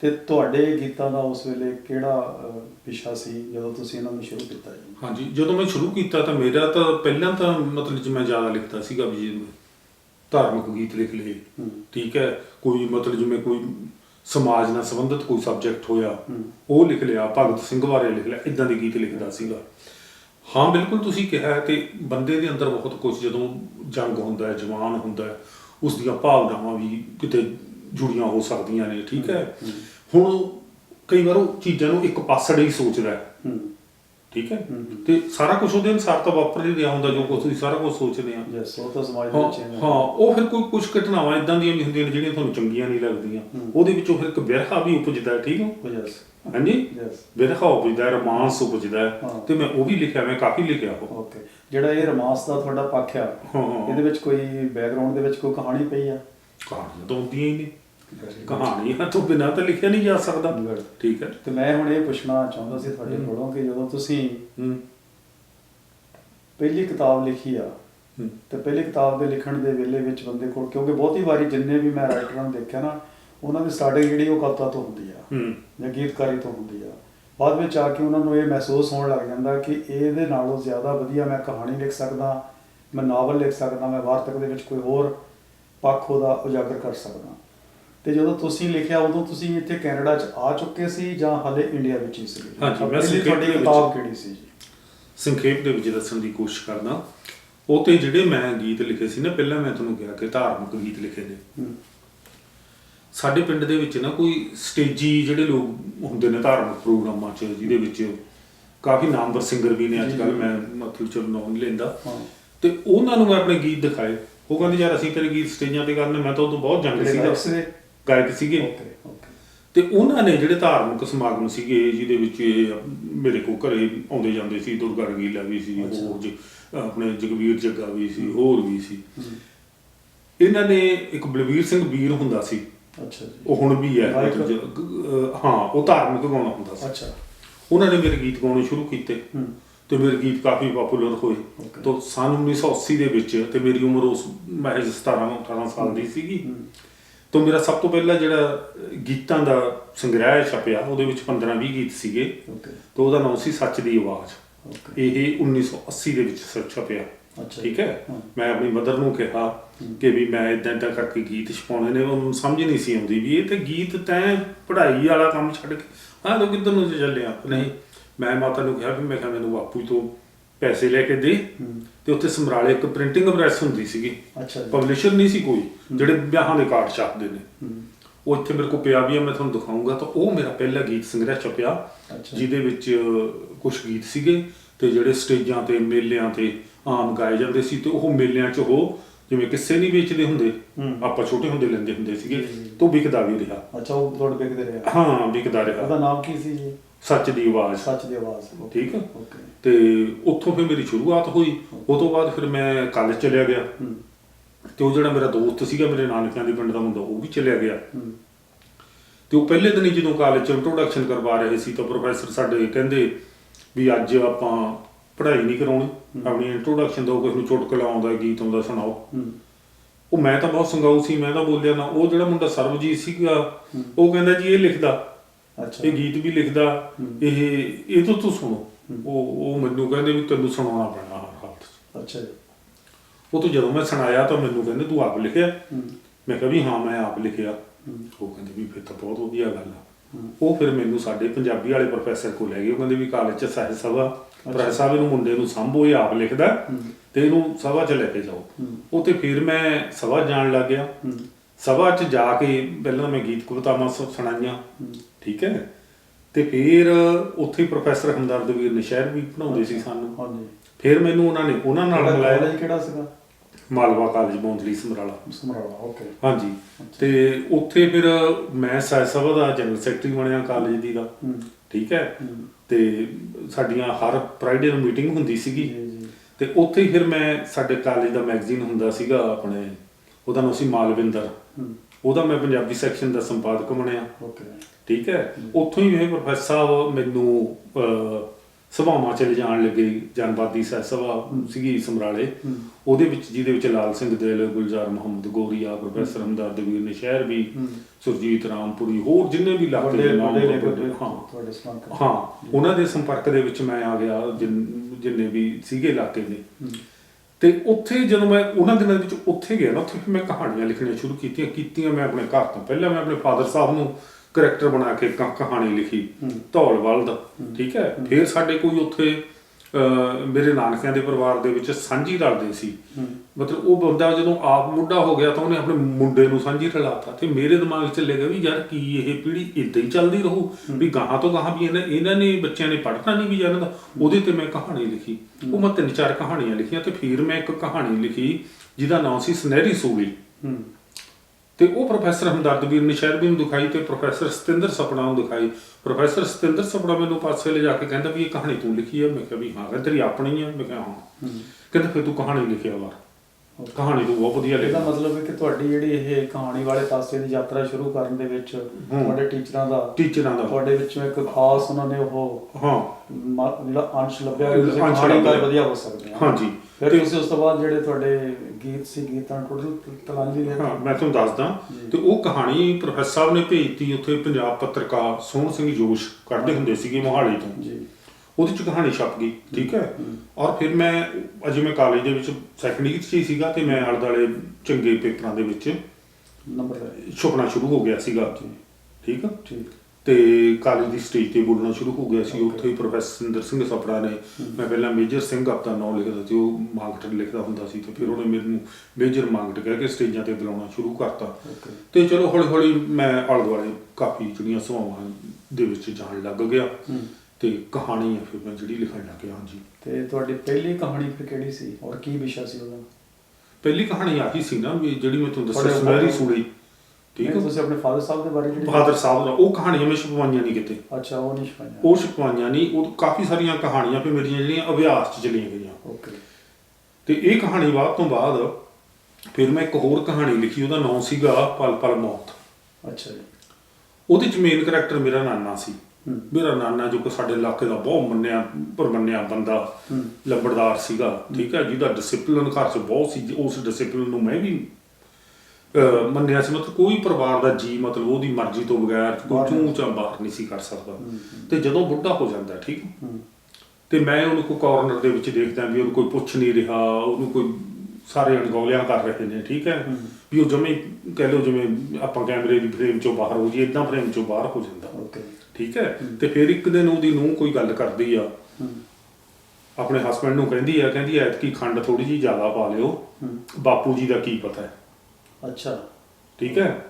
ਤੇ ਤੁਹਾਡੇ ਗੀਤਾਂ ਦਾ ਉਸ ਵੇਲੇ ਕਿਹੜਾ ਵਿਸ਼ਾ ਸੀ ਜਦੋਂ ਤੁਸੀਂ ਇਹਨਾਂ ਨੂੰ ਸ਼ੁਰੂ ਕੀਤਾ ਜੀ? ਹਾਂਜੀ ਜਦੋਂ ਮੈਂ ਸ਼ੁਰੂ ਕੀਤਾ ਤਾਂ ਮੇਰਾ ਤਾਂ ਪਹਿਲਾਂ ਤਾਂ ਮਤਲਬ ਜਿਵੇਂ ਜ਼ਿਆਦਾ ਲਿਖਦਾ ਸੀਗਾ ਵੀ ਜਿਵੇਂ ਧਾਰਮਿਕ ਗੀਤ ਲਿਖ ਲਏ ਠੀਕ ਹੈ ਕੋਈ ਮਤਲਬ ਜਿਵੇਂ ਕੋਈ ਸਮਾਜ ਨਾਲ ਸੰਬੰਧਿਤ ਕੋਈ ਸਬਜੈਕਟ ਹੋਇਆ। ਉਹ ਲਿਖ ਲਿਆ ਭਗਤ ਸਿੰਘ ਬਾਰੇ ਲਿਖ ਲਿਆ ਇਦਾਂ ਦੇ ਗੀਤ ਲਿਖਦਾ ਸੀਗਾ। ਹਾਂ ਬਿਲਕੁਲ ਤੁਸੀਂ ਕਿਹਾ ਕਿ ਬੰਦੇ ਦੇ ਅੰਦਰ ਬਹੁਤ ਕੁਝ ਜਦੋਂ ਜੰਗ ਹੁੰਦਾ ਹੈ ਜਵਾਨ ਹੁੰਦਾ ਹੈ ਉਸ ਦੀਆਂ ਭਾਵਨਾਵਾਂ ਵੀ ਕਿਤੇ ਜੁੜੀਆਂ ਹੋ ਸਕਦੀਆਂ ਨੇ ਠੀਕ ਹੈ। ਹੁਣ ਕਈ ਵਾਰ ਉਹ ਚੀਜ਼ਾਂ ਨੂੰ ਇੱਕ ਪਾਸੜ ਹੀ ਸੋਚਦਾ ਹੂੰ। ਠੀਕ ਹੈ? ਹੂੰ। ਤੇ ਸਾਰਾ ਕੁਝ ਉਹਦੇ ਅਨੁਸਾਰ ਤਾਂ ਵਾਪਰ ਨਹੀਂ ਰਿਹਾ ਹੁੰਦਾ ਜੋ ਕੁਝ ਤੁਸੀਂ ਸਾਰਾ ਕੁਝ ਸੋਚਦੇ ਆ। ਯੈਸ ਉਹ ਤਾਂ ਸਮਾਜ ਦੇ ਹਾਂ ਵਿੱਚ ਹੀ ਹੈ। ਹਾਂ ਉਹ ਫਿਰ ਕੋਈ ਕੁਝ ਘਟਨਾਵਾਂ ਇਦਾਂ ਦੀਆਂ ਵੀ ਹੁੰਦੀਆਂ ਨੇ ਜਿਹੜੀਆਂ ਤੁਹਾਨੂੰ ਚੰਗੀਆਂ ਨਹੀਂ ਲੱਗਦੀਆਂ। ਹੂੰ। ਉਹਦੇ ਵਿੱਚੋਂ ਫਿਰ ਇੱਕ ਵਿਰਹਾ ਵੀ ਉਪਜਦਾ ਹੈ ਠੀਕ ਹੈ? ਯੈਸ ਹਾਂਜੀ? ਯੈਸ ਵਿਰਹਾ ਉਪਜਦਾ ਹੈ ਰੋਮਾਂਸ ਉਪਜਦਾ। ਹੈ। ਹਾਂ। ਤੇ ਮੈਂ ਉਹ ਵੀ ਲਿਖਿਆ ਮੈਂ ਕਾਫੀ ਲਿਖਿਆ ਉਹ। ਓਕੇ ਜਿਹੜਾ ਇਹ ਰਮਾਸ ਦਾ ਤੁਹਾਡਾ ਪੱਖ ਆ ਹਾਂ, ਹਾਂ। ਇਹਦੇ ਵਿੱਚ ਕੋਈ ਬੈਕਗ੍ਰਾਉਂਡ ਦੇ ਵਿੱਚ ਕੋਈ ਕਹਾਣੀ ਪਈ ਆ? ਕਹਾਣੀਆਂ ਤਾਂ ਹੁੰਦੀਆਂ ਹੀ ਨੇ। ਕਹਾਣੀਆਂ ਤੋਂ ਬਿਨਾਂ ਤਾਂ ਲਿਖਿਆ ਨਹੀਂ ਜਾ ਸਕਦਾ. ਠੀਕ ਹੈ। ਤੇ ਮੈਂ ਹੁਣ ਇਹ ਪੁੱਛਣਾ ਚਾਹੁੰਦਾ ਸੀ ਤੁਹਾਡੇ। ਕੋਲੋਂ ਕਿ ਜਦੋਂ ਤੁਸੀਂ ਪਹਿਲੀ ਕਿਤਾਬ ਲਿਖੀ ਆ ਤੇ ਪਹਿਲੀ ਕਿਤਾਬ ਦੇ ਲਿਖਣ ਦੇ ਵੇਲੇ ਵਿੱਚ ਬੰਦੇ ਕੋਲ ਕਿਉਂਕਿ ਬਹੁਤੀ ਵਾਰੀ ਜਿੰਨੇ ਵੀ ਮੈਂ ਰਾਈਟਰਾਂ ਨੂੰ ਦੇਖਿਆ ਨਾ ਉਹਨਾਂ ਦੀ ਸਟਾਰਟਿੰਗ ਜਿਹੜੀ ਉਹ ਕਵਿਤਾ ਤੋਂ ਹੁੰਦੀ ਆ ਜਾਂ ਗੀਤਕਾਰੀ ਤੋਂ ਹੁੰਦੀ ਆ। ਬਾਅਦ ਵਿੱਚ ਆ ਕੇ ਉਹਨਾਂ ਨੂੰ ਇਹ ਮਹਿਸੂਸ ਹੋਣ ਲੱਗ ਜਾਂਦਾ ਕਿ ਇਹਦੇ ਨਾਲੋਂ ਜ਼ਿਆਦਾ ਵਧੀਆ ਮੈਂ ਕਹਾਣੀ ਲਿਖ ਸਕਦਾ ਮੈਂ ਨਾਵਲ ਲਿਖ ਸਕਦਾ ਮੈਂ ਵਾਰਤਕ ਦੇ ਵਿੱਚ ਕੋਈ ਹੋਰ ਪੱਖ ਉਹਦਾ ਉਜਾਗਰ ਕਰ ਸਕਦਾ। ਤੇ ਜਦੋਂ ਤੁਸੀਂ ਲਿਖਿਆ ਉਦੋਂ ਤੁਸੀਂ ਇੱਥੇ ਕੈਨੇਡਾ 'ਚ ਆ ਚੁੱਕੇ ਸੀ ਜਾਂ ਹਾਲੇ ਇੰਡੀਆ ਵਿੱਚ ਹੀ ਸੀ ਹਾਂਜੀ, ਮੈਂ ਸੰਖੇਪ ਦੇ ਵਿੱਚ- ਕਿਤਾਬ ਕਿਹੜੀ ਸੀ ਜੀ? ਸੰਖੇਪ ਦੇ ਵਿੱਚ ਦੱਸਣ ਦੀ ਕੋਸ਼ਿਸ਼ ਕਰਦਾ। ਉਹ ਤੇ ਜਿਹੜੇ ਮੈਂ ਗੀਤ ਲਿਖੇ ਸੀ ਨਾ ਪਹਿਲਾਂ ਮੈਂ ਤੁਹਾਨੂੰ ਕਿਹਾ ਕਿ ਧਾਰਮਿਕ ਗੀਤ ਲਿਖੇ ਨੇ। ਸਾਡੇ ਪਿੰਡ ਦੇ ਵਿੱਚ ਨਾ ਕੋਈ ਸਟੇਜੀ ਜਿਹੜੇ ਲੋਕ ਹੁੰਦੇ ਨੇ ਧਾਰਮਿਕ ਪ੍ਰੋਗਰਾਮਾਂ 'ਚ ਜਿਹਦੇ ਵਿੱਚ ਕਾਫੀ ਨਾਮਵਰ ਸਿੰਗਰ ਵੀ ਨੇ ਅੱਜ ਕੱਲ। ਮੈਂ ਮਤਲਬ ਚਲੋ ਨਾਮ ਲੈਂਦਾ। ਤੇ ਉਹਨਾਂ ਨੂੰ ਮੈਂ ਆਪਣੇ ਗੀਤ ਦਿਖਾਏ। ਉਹ ਕਹਿੰਦੇ ਯਾਰ ਅਸੀਂ ਤੇਰੇ ਗੀਤ ਸਟੇਜਾਂ ਤੇ ਕਰਨੇ ਮੈਂ ਤਾਂ ਉਦੋਂ ਬਹੁਤ ਜੰਗ ਸੀਗਾ। ਗਾਇਕ ਸੀਗੇ? ਤੇ ਉਹਨਾਂ ਨੇ ਜਿਹੜੇ ਧਾਰਮਿਕ ਸਮਾਗਮ ਸੀਗੇ ਜਿਹਦੇ ਵਿੱਚ ਮੇਰੇ ਕੋਲ ਘਰੇ ਆਉਂਦੇ ਜਾਂਦੇ ਸੀ ਦੁਰਗਾ ਰੰਗੀਲਾ ਵੀ ਸੀ। ਹੋਰ ਜ- ਆਪਣੇ ਜਗਵੀਰ ਜੱਗਾ ਵੀ ਸੀ ਹੋਰ ਵੀ ਸੀ। ਇਹਨਾਂ ਨੇ ਇੱਕ ਬਲਵੀਰ ਸਿੰਘ ਵੀਰ ਹੁੰਦਾ ਸੀ। ਅੱਛਾ ਜੀ। ਉਹ ਹੁਣ ਵੀ ਹੈ। ਹਾਂ ਉਹ ਧਾਰਮਿਕ ਗਾਉਣਾ ਹੁੰਦਾ ਸੀ। ਅੱਛਾ। ਉਹਨਾਂ ਨੇ ਮੇਰੇ ਗੀਤ ਗਾਉਣੇ ਸ਼ੁਰੂ ਕੀਤੇ। ਤੇ ਮੇਰੇ ਗੀਤ ਕਾਫੀ ਪਪੂਲਰ ਹੋਏ. ਤੋਂ ਸਨ 1980 ਦੇ ਵਿੱਚ ਤੇ ਮੇਰੀ ਉਮਰ ਉਸ ਮਹਿਜ 17 18 ਸਾਲ ਦੀ ਸੀਗੀ। ਤੋਂ ਮੇਰਾ ਸਭ ਤੋਂ ਪਹਿਲਾ ਜਿਹੜਾ ਗੀਤਾਂ ਦਾ ਸੰਗ੍ਰਹਿ ਛਪਿਆ ਉਹਦੇ ਵਿੱਚ 15 20 ਗੀਤ ਸੀਗੇ। ਓਕੇ ਤੇ ਉਹਦਾ ਨਾਮ ਸੀ ਸੱਚ ਦੀ ਆਵਾਜ਼। ਓਕੇ ਇਹ 1980 ਦੇ ਵਿੱਚ ਛਪਿਆ। ਅੱਛਾ। ਠੀਕ ਹੈ? ਹਾਂ। ਮੈਂ ਆਪਣੀ ਮਦਰ ਨੂੰ ਕਿਹਾ ਕਿ ਵੀ ਮੈਂ ਇਦਾਂ ਇਦਾਂ ਕਰਕੇ ਗੀਤ ਛਪਾਉਣੇ ਨੇ ਉਹਨੂੰ ਸਮਝ ਨਹੀਂ ਸੀ ਆਉਂਦੀ ਵੀ ਇਹ ਤੇ ਗੀਤ ਤੈਂ ਪੜ੍ਹਾਈ ਵਾਲਾ ਕੰਮ ਛੱਡ ਕੇ। ਆਹ ਤੂੰ ਕਿੱਧਰ ਨੂੰ ਚੱਲਿਆ। ਨਹੀਂ ਮੈਂ ਮਾਤਾ ਨੂੰ ਕਿਹਾ ਵੀ ਮੈਂ ਕਿਹਾ ਮੈਨੂੰ ਬਾਪੂ ਤੋਂ ਪੈਸੇ ਲੈ ਕੇ ਦੇ ਤੇ ਉੱਥੇ ਸਮਰਾਲੇ ਇੱਕ ਪ੍ਰਿੰਟਿੰਗ ਪ੍ਰੈਸ ਹੁੰਦੀ ਸੀਗੀ। ਅੱਛਾ ਜੀ। ਪਬਲਿਸ਼ਰ ਨਹੀਂ ਸੀ ਕੋਈ ਜਿਹੜੇ ਵਿਆਹਾਂ ਦੇ ਕਾਰਡ ਛਾਪਦੇ ਨੇ। ਉਹ ਇੱਥੇ ਮੇਰੇ ਕੋਲ ਪਿਆ ਵੀ ਆ ਮੈਂ ਤੁਹਾਨੂੰ ਦਿਖਾਉਂਗਾ। ਤਾਂ ਉਹ ਮੇਰਾ ਪਹਿਲਾ ਗੀਤ ਸੰਗ੍ਰਹਿ ਛਪਿਆ। ਜਿਹਦੇ ਵਿੱਚ ਕੁਝ ਗੀਤ ਸੀਗੇ ਤੇ ਜਿਹੜੇ ਸਟੇਜਾਂ ਤੇ ਮੇਲਿਆਂ ਤੇ ਆਮ ਗਾਏ ਜਾਂਦੇ ਸੀ ਤੇ ਉਹ ਮੇਲਿਆਂ 'ਚ ਉਹ ਜਿਵੇਂ ਕਿਸੇ ਨਹੀਂ ਵੇਚਦੇ ਹੁੰਦੇ। ਆਪਾਂ ਛੋਟੇ ਹੁੰਦੇ ਲੈਂਦੇ ਹੁੰਦੇ ਸੀਗੇ। ਤੋਂ ਵਿਕਦਾ ਵੀ ਰਿਹਾ। ਅੱਛਾ ਉਹ ਤੁਹਾਡੇ ਵਿਕਦੇ ਰਿਹਾ। ਹਾਂ ਵਿਕਦਾ ਉਹਦਾ ਰਿਹਾ ਨਾਮ ਕੀ ਸੀ ਜੀ? ਸੱਚ ਦੀ ਆਵਾਜ਼। ਸੱਚ ਦੀ ਆਵਾਜ਼। ਠੀਕ ਹੈ ਓਕੇ। ਤੇ ਉੱਥੋਂ ਫਿਰ ਮੇਰੀ ਸ਼ੁਰੂਆਤ ਹੋਈ। ਉਹ ਤੋਂ ਬਾਅਦ ਫਿਰ ਮੈਂ ਕਾਲਜ ਚਲਿਆ ਗਿਆ। ਤੇ ਉਹ ਜਿਹੜਾ ਮੇਰਾ ਦੋਸਤ ਸੀਗਾ ਮੇਰੇ ਨਾਨਕਿਆਂ ਦੇ ਪਿੰਡ ਦਾ ਮੁੰਡਾ ਉਹ ਵੀ ਚਲਿਆ ਗਿਆ। ਤੇ ਉਹ ਪਹਿਲੇ ਦਿਨ ਹੀ ਜਦੋਂ ਕਾਲਜ ਚ ਇੰਟਰੋਡਕਸ਼ਨ ਕਰਵਾ ਰਹੇ ਸੀ ਤਾਂ ਪ੍ਰੋਫੈਸਰ ਸਾਡੇ ਕਹਿੰਦੇ ਵੀ ਅੱਜ ਆਪਾਂ ਪੜ੍ਹਾਈ ਨਹੀਂ ਕਰਾਉਣੀ। ਆਪਣੀ ਇੰਟਰੋਡਕਸ਼ਨ ਦਿਓ ਕਿਸੇ ਨੂੰ ਚੁਟਕਲਾ ਆਉਂਦਾ ਗੀਤ ਆਉਂਦਾ ਸੁਣਾਓ। ਉਹ ਮੈਂ ਤਾਂ ਬਹੁਤ ਸੰਗਾਊ ਸੀ ਮੈਂ ਤਾਂ ਬੋਲਿਆ ਨਾ ਉਹ ਜਿਹੜਾ ਮੁੰਡਾ ਸਰਬਜੀਤ ਸੀਗਾ ਉਹ ਕਹਿੰਦਾ ਜੀ ਇਹ ਲਿਖਦਾ। ਅੱਛਾ। ਇਹ ਗੀਤ ਵੀ ਲਿਖਦਾ। ਇਹ ਇਹ ਤੋਂ ਤੂੰ ਸੁਣੋ। ਉਹ ਉਹ ਮੈਨੂੰ ਕਹਿੰਦੇ ਵੀ ਤੈਨੂੰ ਸੁਣਾਉਣਾ ਪੈਣਾ ਹਰ ਹਾਲਤ 'ਚ। ਅੱਛਾ ਉਹ ਤੋਂ ਜਦੋਂ ਮੈਂ ਸੁਣਾਇਆ ਤਾਂ ਮੈਨੂੰ ਕਹਿੰਦੇ ਤੂੰ ਆਪ ਲਿਖਿਆ। ਮੈਂ ਕਿਹਾ ਵੀ ਹਾਂ ਮੈਂ ਆਪ ਲਿਖਿਆ। ਉਹ ਕਹਿੰਦੇ ਵੀ ਫਿਰ ਤਾਂ ਬਹੁਤ ਵਧੀਆ ਗੱਲ ਆ। ਉਹ ਫਿਰ ਮੈਨੂੰ ਸਾਡੇ ਪੰਜਾਬੀ ਵਾਲੇ ਪ੍ਰੋਫੈਸਰ ਕੋਲ ਲੈ ਗਏ। ਉਹ ਕਹਿੰਦੇ ਵੀ ਕਾਲਜ ਚ ਸਾਹਿਤ ਸਭਾ ਪ੍ਰੋਫੈਸਰ ਸਾਹਿਬ ਇਹਨੂੰ ਮੁੰਡੇ ਨੂੰ ਸੰਭੋ ਇਹ ਆਪ ਲਿਖਦਾ। ਤੇ ਇਹਨੂੰ ਸਭਾ ਚ ਲੈ ਕੇ ਜਾਓ। ਉਹ ਤੇ ਫਿਰ ਮੈਂ ਸਭਾ ਜਾਣ ਲੱਗ ਗਿਆ। ਸਭਾ 'ਚ ਜਾ ਕੇ ਪਹਿਲਾਂ ਮੈਂ ਗੀਤ ਕਵਿਤਾਵਾਂ ਸੁ- ਸੁਣਾਈਆਂ। ਠੀਕ ਹੈ? ਤੇ ਫਿਰ ਉੱਥੇ ਪ੍ਰੋਫੈਸਰ ਹਮਦਰਦ ਵੀਰ ਨਸ਼ਹਿਰ ਵੀ ਪੜਾਉਂਦੇ ਸੀ ਸਾਨੂੰ। ਹਾਂਜੀ। ਫਿਰ ਮੈਨੂੰ ਉਹਨਾਂ ਨੇ ਉਹਨਾਂ ਨਾਲ ਤੁਹਾਡਾ ਮਿਲਾਇਆ। ਕਿਹੜਾ ਸੀਗਾ? ਮਾਲਵਾ ਕਾਲਜ ਬੌਂਦਲੀ ਸਮਰਾਲਾ। ਸਮਰਾਲਾ ਓਕੇ ਹਾਂਜੀ। ਤੇ ਉੱਥੇ ਫਿਰ ਮੈਂ ਸਾਹਿਤ ਸਭਾ ਦਾ ਜਨਰਲ ਸੈਕਟਰੀ ਬਣਿਆ ਕਾਲਜ ਦੀ ਦਾ। ਹੂੰ। ਠੀਕ ਹੈ? ਹੂੰ। ਤੇ ਸਾਡੀਆਂ ਹਰ ਫਰਾਈਡੇ ਨੂੰ ਮੀਟਿੰਗ ਹੁੰਦੀ ਜੀ ਸੀਗੀ। ਜੀ ਤੇ ਉੱਥੇ ਹੀ ਫਿਰ ਮੈਂ ਸਾਡੇ ਕਾਲਜ ਦਾ ਮੈਗਜ਼ੀਨ ਹੁੰਦਾ ਸੀਗਾ ਆਪਣੇ ਉਹਦਾ ਨਾਮ ਸੀ ਮਾਲਵਿੰਦਰ। ਉਹਦਾ ਮੈਂ ਪੰਜਾਬੀ ਸੈਕਸ਼ਨ ਦਾ ਸੰਪਾਦਕ ਬਣਿਆ। ਓਕੇ ਠੀਕ ਹੈ? ਉੱਥੋਂ ਹੀ ਇਹ ਪ੍ਰੋਫੈਸਰ ਸਾਹਿਬ ਮੈਨੂੰ ਸਭਾਵਾਂ ਚ ਲਿਜਾਣ ਲੱਗੇ ਜਨਵਾਦੀ ਸਭਾ ਸੀਗੀ ਸਮਰਾਲੇ। ਉਹਦੇ ਵਿੱਚ ਜਿਹਦੇ ਵਿੱਚ ਲਾਲ ਸਿੰਘ ਦਿਲ ਗੁਲਜ਼ਾਰ ਮੁਹੰਮਦ ਗੋਰੀਆ ਪ੍ਰੋਫੈਸਰ ਹਮਦਰਦ ਵੀਰ ਨਸ਼ਹਿਰ ਵੀ ਹੂੰ। ਸੁਰਜੀਤ ਰਾਮਪੁਰੀ ਹੋਰ ਜਿੰਨੇ ਵੀ ਇਲਾਕੇ ਦੇ ਨਾਮ ਹਾਂ। ਤੁਹਾਡੇ ਸੰਪਰਕ ਹਾਂ ਉਹਨਾਂ ਦੇ ਸੰਪਰਕ ਦੇ ਵਿੱਚ ਮੈਂ ਆ ਗਿਆ ਜਿਨ- ਵੀ ਸੀਗੇ ਇਲਾਕੇ ਦੇ। ਤੇ ਉੱਥੇ ਜਦੋਂ ਮੈਂ ਉਹਨਾਂ ਦਿਨਾਂ ਦੇ ਵਿੱਚ ਉੱਥੇ ਗਿਆ ਨਾ ਉੱਥੇ ਫਿਰ ਮੈਂ ਕਹਾਣੀਆਂ ਲਿਖਣੀਆਂ ਸ਼ੁਰੂ ਕੀਤੀਆਂ ਕੀਤੀਆਂ ਮੈਂ ਆਪਣੇ ਘਰ ਤੋਂ। ਪਹਿਲਾਂ ਮੈਂ ਆਪਣੇ ਫਾਦਰ ਸਾਹਿਬ ਨੂੰ ਕਰੈਕਟਰ ਬਣਾ ਕੇ ਕਹਾਣੀ ਲਿਖੀ। ਧੌਲਵਲ ਦਾ ਠੀਕ ਹੈ। ਫਿਰ ਸਾਡੇ ਕੋਈ ਉੱਥੇ ਮੇਰੇ ਨਾਨਕਿਆਂ ਦੇ ਪਰਿਵਾਰ ਦੇ ਵਿੱਚ ਸਾਂਝੀ ਰਲਦੇ ਸੀ। ਮਤਲਬ ਉਹ ਬੰਦਾ ਜਦੋਂ ਆਪ ਮੁੰਡਾ ਹੋ ਗਿਆ ਤਾਂ ਉਹਨੇ ਆਪਣੇ ਮੁੰਡੇ ਨੂੰ ਸਾਂਝੀ ਰਲਾਤਾ ਤੇ ਮੇਰੇ ਦਿਮਾਗ 'ਚ ਚੱਲੇਗਾ ਵੀ ਯਾਰ ਕੀ ਇਹ ਪੀੜ੍ਹੀ ਇਦਾਂ ਹੀ ਚੱਲਦੀ ਰਹੂ ਵੀ ਗਾਹਾਂ ਤੋਂ ਗਾਹਾਂ ਵੀ ਇਹਨਾਂ ਇਹਨਾਂ ਨੇ ਬੱਚਿਆਂ ਨੇ ਪੜ੍ਹਨਾ ਨਹੀਂ ਵੀ ਜਾਣਦਾ ਉਹਦੇ ਤੇ ਮੈਂ ਕਹਾਣੀ ਲਿਖੀ। ਉਹ ਮੈਂ ਤਿੰਨ ਚਾਰ ਕਹਾਣੀਆਂ ਲਿਖੀਆਂ ਤੇ ਫਿਰ ਮੈਂ ਇੱਕ ਕਹਾਣੀ ਲਿਖੀ ਜਿਹਦਾ ਨਾਮ ਸੀ ਸੁਨਹਿਰੀ ਸੂਲੀ। ਤੇ ਉਹ ਪ੍ਰੋਫੈਸਰ ਹਮਦਰਦ ਵੀਰ ਨੇ ਸ਼ਾਇਦ ਵੀ ਨੂੰ ਦਿਖਾਈ ਤੇ ਪ੍ਰੋਫੈਸਰ ਸਤਿੰਦਰ ਸਪਨਾ ਨੂੰ ਦਿਖਾਈ। ਪ੍ਰੋਫੈਸਰ ਸਤਿੰਦਰ ਸਪਨਾ ਮੈਨੂੰ ਪਾਸੇ ਲੈ ਜਾ ਕੇ ਕਹਿੰਦਾ ਵੀ ਇਹ ਕਹਾਣੀ ਤੂੰ ਲਿਖੀ ਹੈ ਮੈਂ ਕਿਹਾ ਵੀ ਹਾਂ ਕਹਿੰਦਾ ਤੇਰੀ ਆਪਣੀ ਹੈ ਮੈਂ ਕਿਹਾ ਹਾਂ। ਕਹਿੰਦਾ ਫਿਰ ਤੂੰ ਕਹਾਣੀ ਲਿਖਿਆ ਵਾਰ ਕਹਾਣੀ ਤੂੰ ਬਹੁਤ ਵਧੀਆ ਇਹਦਾ ਲਿਖੀ ਮਤਲਬ ਹੈ ਕਿ ਤੁਹਾਡੀ ਜਿਹੜੀ ਇਹ ਕਹਾਣੀ ਵਾਲੇ ਪਾਸੇ ਦੀ ਯਾਤਰਾ ਸ਼ੁਰੂ ਕਰਨ ਦੇ ਵਿੱਚ ਤੁਹਾਡੇ ਟੀਚਰਾਂ ਦਾ ਟੀਚਰਾਂ ਦਾ। ਤੁਹਾਡੇ ਵਿੱਚੋਂ ਇੱਕ ਖਾਸ ਉਹਨਾਂ ਨੇ ਉਹ ਹਾਂ। ਅੰਸ਼ ਲੱਭਿਆ ਕਿ ਤੁਸੀਂ। ਵਧੀਆ ਹੋ ਸਕਦੇ ਹਾਂਜੀ। ਫਿਰ ਤੁਸੀਂ ਉਸ ਤੋਂ ਬਾਅਦ ਜਿਹੜੇ ਤੁਹਾਡੇ ਗੀਤ ਸੀ ਗੀਤਾਂ ਟੋਟਲ ਤਲਾਂਜੀ ਦੇ? ਹਾਂ ਮੈਂ ਤੁਹਾਨੂੰ ਦੱਸਦਾ। ਤੇ ਉਹ ਕਹਾਣੀ ਪ੍ਰੋਫੈਸਰ ਸਾਹਿਬ ਨੇ ਭੇਜਤੀ ਉੱਥੇ ਪੰਜਾਬ ਪੱਤਰਕਾਰ ਸੋਹਣ ਸਿੰਘ ਜੋਸ਼ ਕੱਢਦੇ ਹੁੰਦੇ ਸੀਗੇ ਮੋਹਾਲੀ ਤੋਂ। ਜੀ। ਉਹਦੇ ਚ ਕਹਾਣੀ ਛਪ ਗਈ ਠੀਕ ਹੈ? ਔਰ ਫਿਰ ਮੈਂ ਅਜੇ ਮੈਂ ਕਾਲਜ ਦੇ ਵਿੱਚ ਸੈਕੰਡ ਈਅਰ 'ਚ ਸੀਗਾ ਤੇ ਮੈਂ ਆਲੇ ਦੁਆਲੇ ਚੰਗੇ ਪੇਪਰਾਂ ਦੇ ਵਿੱਚ ਨੰਬਰ ਛੁਪਣਾ ਸ਼ੁਰੂ ਹੋ ਗਿਆ ਸੀਗਾ। ਠੀਕ ਆ? ਠੀਕ। ਤੇ ਕਾਲਜ ਦੀ ਸਟੇਜ ਤੇ ਬੋਲਣਾ ਸ਼ੁਰੂ ਹੋ ਗਿਆ ਸੀ। ਉੱਥੇ ਹੀ ਪ੍ਰੋਫੈਸਰ ਸਿੰਦਰ ਸਿੰਘ ਸਪੜਾ ਨੇ ਮੈਂ ਪਹਿਲਾਂ ਮੇਜਰ ਸਿੰਘ ਆਪਦਾ ਨਾਮ ਲਿਖਦਾ ਸੀ ਉਹ ਮਾਰਕਟਰ ਲਿਖਦਾ ਹੁੰਦਾ ਸੀ ਤੇ ਫਿਰ ਉਹਨੇ ਮੈਨੂੰ ਮੇਜਰ ਮਾਰਕਟ ਕਹਿ ਕੇ ਸਟੇਜਾਂ ਤੇ ਬੁਲਾਉਣਾ ਸ਼ੁਰੂ ਕਰਤਾ। ਤੇ ਚਲੋ ਹੌਲੀ ਹੌਲੀ ਮੈਂ ਆਲੇ ਦੁਆਲੇ ਕਾਫੀ ਜਿਹੜੀਆਂ ਸਭਾਵਾਂ ਦੇ ਵਿੱਚ ਜਾਣ ਲੱਗ ਗਿਆ ਤੇ ਕਹਾਣੀ ਹੈ ਫਿਰ ਮੈਂ ਜਿਹੜੀ ਲਿਖਣ ਲੱਗ ਗਿਆ ਹਾਂਜੀ। ਤੇ ਤੁਹਾਡੀ ਪਹਿਲੀ ਕਹਾਣੀ ਫਿਰ ਕਿਹੜੀ ਸੀ? ਔਰ ਕੀ ਵਿਸ਼ਾ ਸੀ ਉਹਦਾ? ਪਹਿਲੀ ਕਹਾਣੀ ਆਹੀ ਸੀ ਨਾ ਵੀ ਜਿਹੜੀ ਮੈਂ ਤੁਹਾਨੂੰ ਦੱਸਿਆ ਸੁਨਹਿਰੀ ਸੂਲੀ। ਠੀਕ ਹੈ? ਤੁਸੀਂ ਆਪਣੇ ਫਾਦਰ ਸਾਹਿਬ ਦੇ ਬਾਰੇ ਜਿਹੜੀ ਬਹਾਦਰ ਸਾਹਿਬ ਦਾ ਉਹ ਕਹਾਣੀਆਂ ਮੈਂ ਛਪਵਾਈਆਂ ਨਹੀਂ ਕਿਤੇ। ਅੱਛਾ ਉਹ ਨਹੀਂ ਛਪਾਇਆ ਉਹ ਛਪਵਾਈਆਂ ਨਹੀਂ। ਉਹ ਕਾਫੀ ਸਾਰੀਆਂ ਕਹਾਣੀਆਂ ਵੀ ਮੇਰੀਆਂ ਜਿਹੜੀਆਂ ਅਭਿਆਸ 'ਚ ਚਲੀਆਂ ਗਈਆਂ। ਓਕੇ ਤੇ ਇਹ ਕਹਾਣੀ ਬਾਅਦ ਤੋਂ ਬਾਅਦ ਫਿਰ ਮੈਂ ਇੱਕ ਹੋਰ ਕਹਾਣੀ ਲਿਖੀ ਉਹਦਾ ਨਾਮ ਸੀਗਾ ਪਲ ਪਲ ਮੌਤ। ਅੱਛਾ ਜੀ। ਉਹਦੇ 'ਚ ਮੇਨ ਕਰੈਕਟਰ ਮੇਰਾ ਨਾਨਾ ਸੀ। ਮੇਰਾ ਨਾਨਾ ਜੋ ਕਿ ਸਾਡੇ ਇਲਾਕੇ ਦਾ ਬਹੁਤ ਮੰਨਿਆ ਪਰਮੰਨਿਆ ਬੰਦਾ ਲੰਬੜਦਾਰ ਸੀਗਾ ਠੀਕ ਹੈ ਜਿਹਦਾ ਡਿਸਪਲਿਨ ਘਰ 'ਚ ਬਹੁਤ ਸੀ ਉਸ ਡਿਸਪਲਿਨ ਨੂੰ ਮੈਂ ਵੀ ਅਹ, ਮੰਨਿਆ ਸੀ ਮਤਲਬ ਕੋਈ ਪਰਿਵਾਰ ਦਾ ਜੀ ਮਤਲਬ ਉਹਦੀ ਮਰਜ਼ੀ ਤੋਂ ਬਗੈਰ ਕੋਈ ਬਾਹਰ ਨਹੀਂ। ਚੂੰ ਚਾਂ ਬਾਹਰ ਨਹੀਂ ਸੀ ਕਰ ਸਕਦਾ। ਤੇ ਜਦੋਂ ਬੁੱਢਾ ਹੋ ਜਾਂਦਾ ਠੀਕ ਹੈ, ਹੂੰ। ਤੇ ਮੈਂ ਉਹਨੂੰ ਕੋਈ ਕਾਰਨਰ ਦੇ ਵਿੱਚ ਦੇਖਦਾ ਵੀ ਉਹਨੂੰ ਕੋਈ ਪੁੱਛ ਨਹੀਂ ਰਿਹਾ ਉਹਨੂੰ ਕੋਈ ਸਾਰੇ ਅਣਗੌਲਿਆਂ ਕਰ ਰਹੇ ਨੇ ਠੀਕ ਹੈ ਹੂੰ। ਵੀ ਉਹ ਜਮੇ ਕਹਿ ਲਓ ਜਿਵੇਂ ਆਪਾਂ ਕੈਮਰੇ ਦੀ ਫਰੇਮ ਚੋਂ ਬਾਹਰ ਹੋ ਜੀ ਇਦਾਂ ਫਰੇਮ ਚੋਂ ਬਾਹਰ ਹੋ ਜਾਂਦਾ। ਓਕੇ ਠੀਕ ਹੈ। ਤੇ ਫਿਰ ਇੱਕ ਦਿਨ ਉਹਦੀ ਨੂੰ ਕੋਈ ਗੱਲ ਕਰਦੀ ਆ। ਹੂੰ। ਆਪਣੇ ਹਸਬੰਡ ਨੂੰ ਕਹਿੰਦੀ ਆ ਕਹਿੰਦੀ ਐਤਕੀ ਖੰਡ ਥੋੜੀ ਜੀ ਜ਼ਿਆਦਾ ਪਾ ਲਿਓ। ਹੂੰ। ਬਾਪੂ ਜੀ ਦਾ ਕੀ ਪਤਾ ਹੈ? ਅੱਛਾ। ਠੀਕ ਹੈ?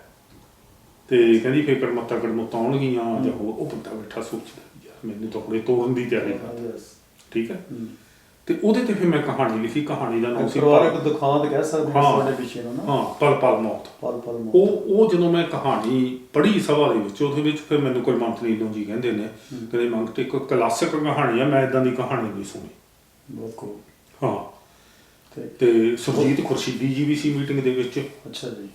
ਤੇ ਕਹਿੰਦੀ ਫੇਰ ਕੜਮੱਤਾ ਕੜਮੱਤਾ ਆਉਣਗੀਆਂ ਜਾਂ ਹੋਰ ਉਹ ਬੰਦਾ ਬੈਠਾ ਸੋਚਦਾ ਯਾਰ ਮੈਨੂੰ ਤਾਂ ਹੁਣੇ ਤੋੜਨ ਦੀ ਤਿਆਰੀ ਕਰ ਠੀਕ ਹੈ? ਤੇ ਉਹਦੇ ਤੇ ਫਿਰ ਮੈਂ ਕਹਾਣੀ ਲਿਖੀ ਕਹਾਣੀ ਦਾ ਨਾਮ ਸੀ ਪਰਿਵਾਰਕ ਦੁਖਾਂਤ ਕਹਿ ਸਕਦੇ ਹਾਂ। ਤੁਹਾਡੇ ਪਿੱਛੇ ਨੂੰ ਨਾ। ਹਾਂ ਪਲ ਪਲ ਮੌਤ। ਪਲ ਪਲ ਮੌਤ। ਉਹ ਉਹ ਜਦੋਂ ਮੈਂ ਕਹਾਣੀ ਪੜ੍ਹੀ ਸਭਾ ਦੇ ਵਿੱਚ ਉਹਦੇ ਵਿੱਚ ਫਿਰ ਮੈਨੂੰ ਕੋਈ ਮੰਤਰੀ ਨੂੰ ਜੀ ਕਹਿੰਦੇ ਨੇ ਕਹਿੰਦੇ ਮੰਗਤ ਇੱਕ ਕਲਾਸਿਕ ਕਹਾਣੀ ਆ ਮੈਂ ਇਦਾਂ ਦੀ ਕਹਾਣੀ ਨਹੀਂ ਸੁਣੀ। ਬਹੁਤ cool। ਹਾਂ। ਤੇ ਸੁਰਜੀਤ ਖੁਰਸ਼ੀਦੀ ਜੀ ਵੀ ਸੀ ਮੀਟਿੰਗ ਦੇ ਵਿੱਚ। ਅੱਛਾ ਜੀ।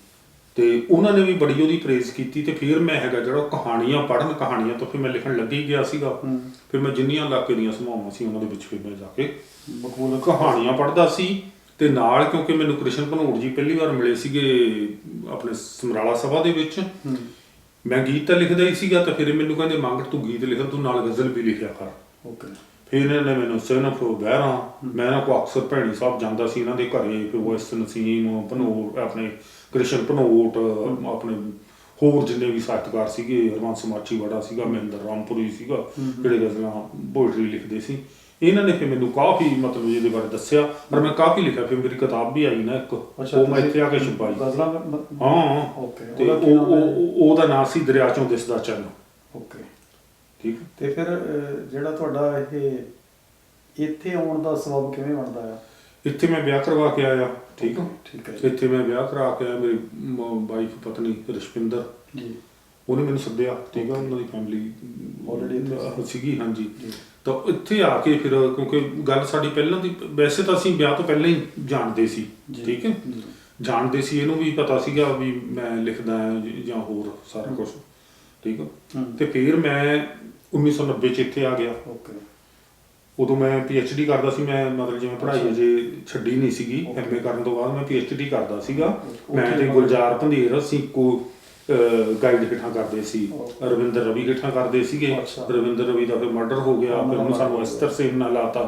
ਤੇ ਉਹਨਾਂ ਨੇ ਵੀ ਬੜੀ ਉਹਦੀ ਪ੍ਰੇਜ਼ ਕੀਤੀ ਤੇ ਫਿਰ ਮੈਂ ਹੈਗਾ ਜਿਹੜਾ ਉਹ ਕਹਾਣੀਆਂ ਪੜ੍ਹਨ ਕਹਾਣੀਆਂ ਤੋਂ ਫਿਰ ਮੈਂ ਲਿਖਣ ਲੱਗੀ ਗਿਆ ਸੀਗਾ। ਫਿਰ ਮੈਂ ਜਿੰਨੀਆਂ ਇਲਾਕੇ ਦੀਆਂ ਸਮਾਵਾਂ ਸੀ ਉਹਨਾਂ ਦੇ ਵਿੱਚ ਫਿਰ ਮੈਂ ਜਾ ਕੇ ਮਕਬੂਲ ਕਹਾਣੀਆਂ ਪੜ੍ਹਦਾ ਸੀ ਤੇ ਨਾਲ ਕਿਉਂਕਿ ਮੈਨੂੰ ਕ੍ਰਿਸ਼ਨ ਭਨੋੜ ਜੀ ਪਹਿਲੀ ਵਾਰ ਮਿਲੇ ਸੀਗੇ ਆਪਣੇ ਸਮਰਾਲਾ ਸਭਾ ਦੇ ਵਿੱਚ। ਮੈਂ ਗੀਤ ਤਾਂ ਲਿਖਦਾ ਹੀ ਸੀਗਾ ਤਾਂ ਫਿਰ ਮੈਨੂੰ ਕਹਿੰਦੇ ਮੰਗ ਤੂੰ ਗੀਤ ਲਿਖ ਤੂੰ ਨਾਲ ਗਜ਼ਲ ਵੀ ਲਿਖਿਆ ਕਰ। ਓਕੇ। ਫਿਰ ਇਹਨਾਂ ਨੇ ਮੈਨੂੰ ਸਿਨਫ ਬਹਿਰਾ ਮੈਂ ਨਾ ਕੋ ਅਕਸਰ ਭੈਣੀ ਸਾਹਿਬ ਜਾਂਦਾ ਸੀ ਇਹਨਾਂ ਦੇ ਘਰੇ ਫਿਰ ਵੈਸ ਨਸੀਮ ਭਨੋਟ ਆਪਣੇ ਕ੍ਰਿਸ਼ਨ ਭਨੋਟ ਆਪਣੇ ਹੋਰ ਜਿੰਨੇ ਵੀ ਸਾਹਿਤਕਾਰ ਸੀਗੇ ਹਰਵੰਸ ਮਾਚੀ ਵੜਾ ਸੀਗਾ ਮਹਿੰਦਰ ਰਾਮਪੁਰੀ ਸੀਗਾ ਜਿਹੜੇ ਗਜ਼ਲਾਂ ਪੋਇਟਰੀ ਲਿਖਦੇ ਸੀ। ਇਹਨਾਂ ਨੇ ਫਿਰ ਮੈਨੂੰ ਕਾਫੀ ਮਤਲਬ ਇਹਦੇ ਬਾਰੇ ਦੱਸਿਆ ਪਰ ਮੈਂ ਕਾਫੀ ਲਿਖਿਆ ਫਿਰ ਮੇਰੀ ਕਿਤਾਬ ਵੀ ਆਈ ਨਾ ਇੱਕ। ਉਹ ਮੈਂ ਇੱਥੇ ਆ ਕੇ ਛਪਾਈ। ਹਾਂ। ਤੇ ਉਹਦਾ ਉਹ ਨਾਮ ਉਹਦਾ ਸੀ ਦਰਿਆ ਚੋਂ ਦਿਸਦਾ ਚੰਨ। ਓਕੇ। ਠੀਕ ਤੇ ਫਿਰ ਅਹ, ਜਿਹੜਾ ਤੁਹਾਡਾ ਇਹ ਇੱਥੇ ਆਉਣ ਦਾ ਸਬਬ ਕਿਵੇਂ ਬਣਦਾ ਆ? ਇੱਥੇ ਮੈਂ ਵਿਆਹ ਕਰਵਾ ਕੇ ਆਇਆ। ਠੀਕ ਹੈ। ਠੀਕ ਹੈ ਜੀ। ਇੱਥੇ ਮੈਂ ਵਿਆਹ ਕਰਾ ਕੇ ਆਇਆ। ਮੇਰੀ ਵਾਈਫ ਪਤਨੀ ਰਸ਼ਪਿੰਦਰ। ਜੀ। ਉਹਨੇ ਮੈਨੂੰ ਸੱਦਿਆ। ਠੀਕ ਹੈ ਉਹਨਾਂ ਦੀ ਫੈਮਿਲੀ Already ਇੱਥੇ ਸੀ। ਸੀਗੀ ਹਾਂਜੀ। ਜੀ। ਤਾਂ ਇੱਥੇ ਆ ਕੇ ਫਿਰ ਕਿਉਂਕਿ ਗੱਲ ਸਾਡੀ ਪਹਿਲਾਂ ਦੀ ਵੈਸੇ ਤਾਂ ਅਸੀਂ ਵਿਆਹ ਤੋਂ ਪਹਿਲਾਂ ਹੀ ਜਾਣਦੇ ਸੀ। ਜੀ। ਠੀਕ ਹੈ। ਜੀ। ਜਾਣਦੇ ਸੀ ਇਹਨੂੰ ਵੀ ਪਤਾ ਸੀਗਾ ਵੀ ਮੈਂ ਲਿਖਦਾ ਹਾਂ ਜ- ਜਾਂ ਹੋਰ ਸਾਰਾ ਕੁਝ ਠੀਕ ਹੈ। ਹਮ। ਤੇ ਫਿਰ ਮੈਂ 1990 ਚ ਇੱਥੇ ਆ ਗਿਆ। ਓਕੇ ਉਦੋਂ ਮੈਂ ਡੀ ਕਰਦਾ ਸੀ ਮੈਂ ਮਤਲਬ ਜਿਵੇਂ ਪੜ੍ਹਾਈ। ਅਜੇ ਛੱਡੀ ਨਹੀਂ ਸੀਗੀ. ਐਮਏ ਕਰਨ ਤੋਂ ਬਾਅਦ ਮੈਂ ਡੀ ਕਰਦਾ ਸੀਗਾ. ਮੈਂ ਤੇ ਗੁਲਜ਼ਾਰ ਭੰਦੇਰ ਅਸੀਂ ਕੋ ਗਾਈਡ ਹੇਠਾਂ ਕਰਦੇ ਸੀ. ਰਵਿੰਦਰ ਰਵੀ ਹੇਠਾਂ ਕਰਦੇ ਸੀਗੇ। ਰਵਿੰਦਰ ਰਵੀ ਦਾ ਫਿਰ ਮਰਡਰ ਹੋ ਗਿਆ ਫਿਰ ਉਹਨੂੰ ਸਾਨੂੰ ਅਸਤਰ ਸੇਨ ਨਾਲ ਲਾਤਾ।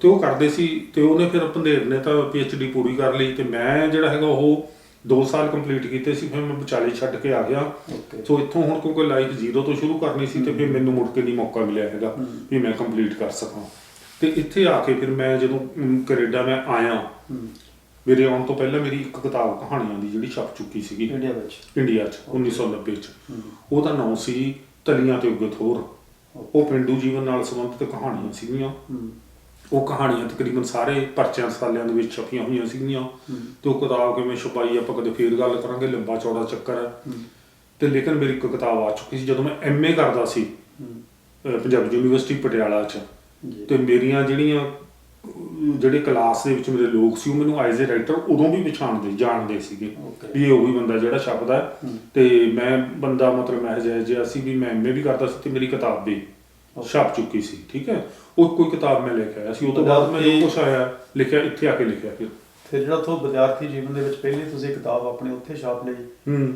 ਤੇ ਉਹ ਕਰਦੇ ਸੀ ਤੇ ਉਹਨੇ ਫਿਰ ਭੰਦੇਰ ਨੇ ਤਾਂ ਡੀ ਪੂਰੀ ਕਰ ਲਈ। ਤੇ ਮੈਂ ਜਿਹੜਾ ਹੈਗਾ ਉਹ 2 ਸਾਲ ਕੰਪਲੀਟ ਕੀਤੇ ਸੀ ਫਿਰ ਮੈਂ ਵਿਚਾਲੇ ਛੱਡ ਕੇ ਆ ਗਿਆ ਓਕੇ ਸੋ ਇੱਥੋਂ ਹੁਣ ਕਿਉਂਕਿ ਲਾਈਫ ਜ਼ੀਰੋ ਤੋਂ ਸ਼ੁਰੂ ਕਰਨੀ ਸੀ ਤੇ ਫਿਰ ਮੈਨੂੰ ਮੁੜ ਕੇ ਨਹੀਂ ਮੌਕਾ ਮਿਲਿਆ ਹੈਗਾ। ਵੀ ਮੈਂ ਕੰਪਲੀਟ ਕਰ ਸਕਾਂ ਤੇ ਇੱਥੇ ਆ ਕੇ ਫਿਰ ਮੈਂ ਜਦੋਂ ਕੈਨੇਡਾ ਮੈਂ ਆਇਆ। ਮੇਰੇ ਆਉਣ ਤੋਂ ਪਹਿਲਾਂ ਮੇਰੀ ਇੱਕ ਕਿਤਾਬ ਕਹਾਣੀਆਂ ਦੀ ਜਿਹੜੀ ਛਪ ਚੁੱਕੀ ਸੀਗੀ ਇੰਡੀਆ ਵਿੱਚ ਇੰਡੀਆ 'ਚ 1990 'ਚ। ਉਹਦਾ ਨਾਮ ਸੀ ਤਲੀਆਂ ਤੇ ਉੱਗੇ ਥੋਰ ਓਕੇ। ਉਹ ਪਿੰਡੂ ਜੀਵਨ ਨਾਲ ਸੰਬੰਧਿਤ ਕਹਾਣੀਆਂ ਸੀਗੀਆਂ। ਉਹ ਕਹਾਣੀਆਂ ਤਕਰੀਬਨ ਸਾਰੇ ਪਰਚਿਆਂ ਸਾਲਿਆਂ ਦੇ ਵਿੱਚ ਛਪੀਆਂ ਹੋਈਆਂ ਸੀਗੀਆਂ। ਤੇ ਉਹ ਕਿਤਾਬ ਕਿਵੇਂ ਛਪਾਈ ਆਪਾਂ ਕਦੇ ਫੇਰ ਗੱਲ ਕਰਾਂਗੇ ਲੰਬਾ ਚੌੜਾ ਚੱਕਰ ਹੈ। ਤੇ ਲੇਕਿਨ ਮੇਰੀ ਇੱਕ ਕਿਤਾਬ ਆ ਚੁੱਕੀ ਸੀ ਜਦੋਂ ਮੈਂ ਐਮਏ ਕਰਦਾ ਸੀ ਪੰਜਾਬੀ ਯੂਨੀਵਰਸਿਟੀ ਪਟਿਆਲਾ 'ਚ ਤੇ ਮੇਰੀਆਂ ਜਿਹੜੀਆਂ ਜਿਹੜੇ ਕਲਾਸ ਦੇ ਵਿੱਚ ਮੇਰੇ ਲੋਕ ਸੀ ਉਹ ਮੈਨੂੰ ਐਜ਼ ਅ ਰਾਈਟਰ ਉਦੋਂ ਵੀ ਪਛਾਣਦੇ ਜਾਣਦੇ ਸੀਗੇ. ਵੀ ਇਹ ਉਹੀ ਬੰਦਾ ਜਿਹੜਾ ਛਪਦਾ। ਤੇ ਮੈਂ ਬੰਦਾ ਮਤਲਬ ਮੈਂ ਜਿਹਾ ਸੀ ਵੀ ਮੈਂ ਐਮਏ ਵੀ ਕਰਦਾ ਸੀ ਤੇ ਮੇਰੀ ਕਿਤਾਬ ਵੀ. ਛਪ ਚੁੱਕੀ ਸੀ ਠੀਕ ਹੈ? ਉਹ ਕੋਈ ਕਿਤਾਬ ਮੈਂ ਲੈ ਕੇ ਆਇਆ ਸੀ ਉਹ ਤੋਂ ਬਾਅਦ ਮੈਂ ਜੋ ਕੁਛ ਆਇਆ ਲਿਖਿਆ ਇੱਥੇ ਆ ਕੇ ਲਿਖਿਆ ਫਿਰ। ਫਿਰ ਜਿਹੜਾ ਤੋਂ ਵਿਦਿਆਰਥੀ ਜੀਵਨ ਦੇ ਵਿੱਚ ਪਹਿਲੀ ਤੁਸੀਂ ਕਿਤਾਬ ਆਪਣੇ ਉੱਥੇ ਛਾਪ ਲਈ। ਹੂੰ।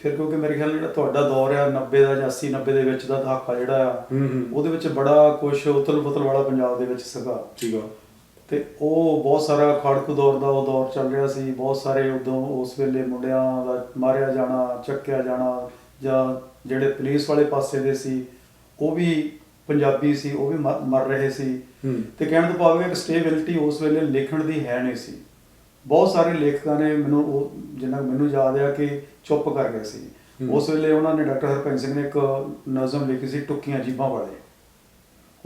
ਫਿਰ ਕਿਉਂਕਿ ਮੇਰੇ ਖਿਆਲ ਜਿਹੜਾ ਤੁਹਾਡਾ ਦੌਰ ਆ 90 ਦਾ ਜਾਂ 80 90 ਦੇ ਵਿੱਚ ਦਾ ਦਹਾਕਾ ਜਿਹੜਾ ਆ ਉਹਦੇ ਵਿੱਚ ਬੜਾ ਕੁਝ ਉਤਲ ਪੁਤਲ ਵਾਲਾ ਪੰਜਾਬ ਦੇ ਵਿੱਚ ਸੀਗਾ। ਠੀਕ ਆ। ਤੇ ਉਹ ਬਹੁਤ ਸਾਰਾ ਖੜਕੂ ਦੌਰ ਦਾ ਉਹ ਦੌਰ ਚੱਲ ਰਿਹਾ ਸੀ ਬਹੁਤ ਸਾਰੇ ਉਦੋਂ ਉਸ ਵੇਲੇ ਮੁੰਡਿਆਂ ਦਾ ਮਾਰਿਆ ਜਾਣਾ ਚੱਕਿਆ ਜਾਣਾ ਜਾਂ ਜਿਹੜੇ ਪੁਲਿਸ ਵਾਲੇ ਪਾਸੇ ਦੇ ਸੀ ਉਹ ਵੀ ਪੰਜਾਬੀ ਸੀ ਉਹ ਵੀ ਮ- ਮਰ ਰਹੇ ਸੀ। ਹੂੰ। ਤੇ ਕਹਿਣ ਤੋਂ ਭਾਵ ਹੈ ਕਿ ਸਟੇਬਿਲਿਟੀ ਉਸ ਵੇਲੇ ਲਿਖਣ ਦੀ ਹੈ ਨਹੀਂ ਸੀ। ਬਹੁਤ ਸਾਰੇ ਲੇਖਕਾਂ ਨੇ ਮੈਨੂੰ ਉਹ ਜਿੰਨਾ ਕੁ ਮੈਨੂੰ ਯਾਦ ਆ ਕਿ ਚੁੱਪ ਕਰ ਗਏ ਸੀ। ਹੂੰ। ਉਸ ਵੇਲੇ ਉਹਨਾਂ ਨੇ ਡਾਕਟਰ ਹਰਪੰਜ ਸਿੰਘ ਨੇ ਇੱਕ ਨਜ਼ਮ ਲਿਖੀ ਸੀ ਟੁੱਕੀਆਂ ਜੀਬਾਂ ਵਾਲੇ।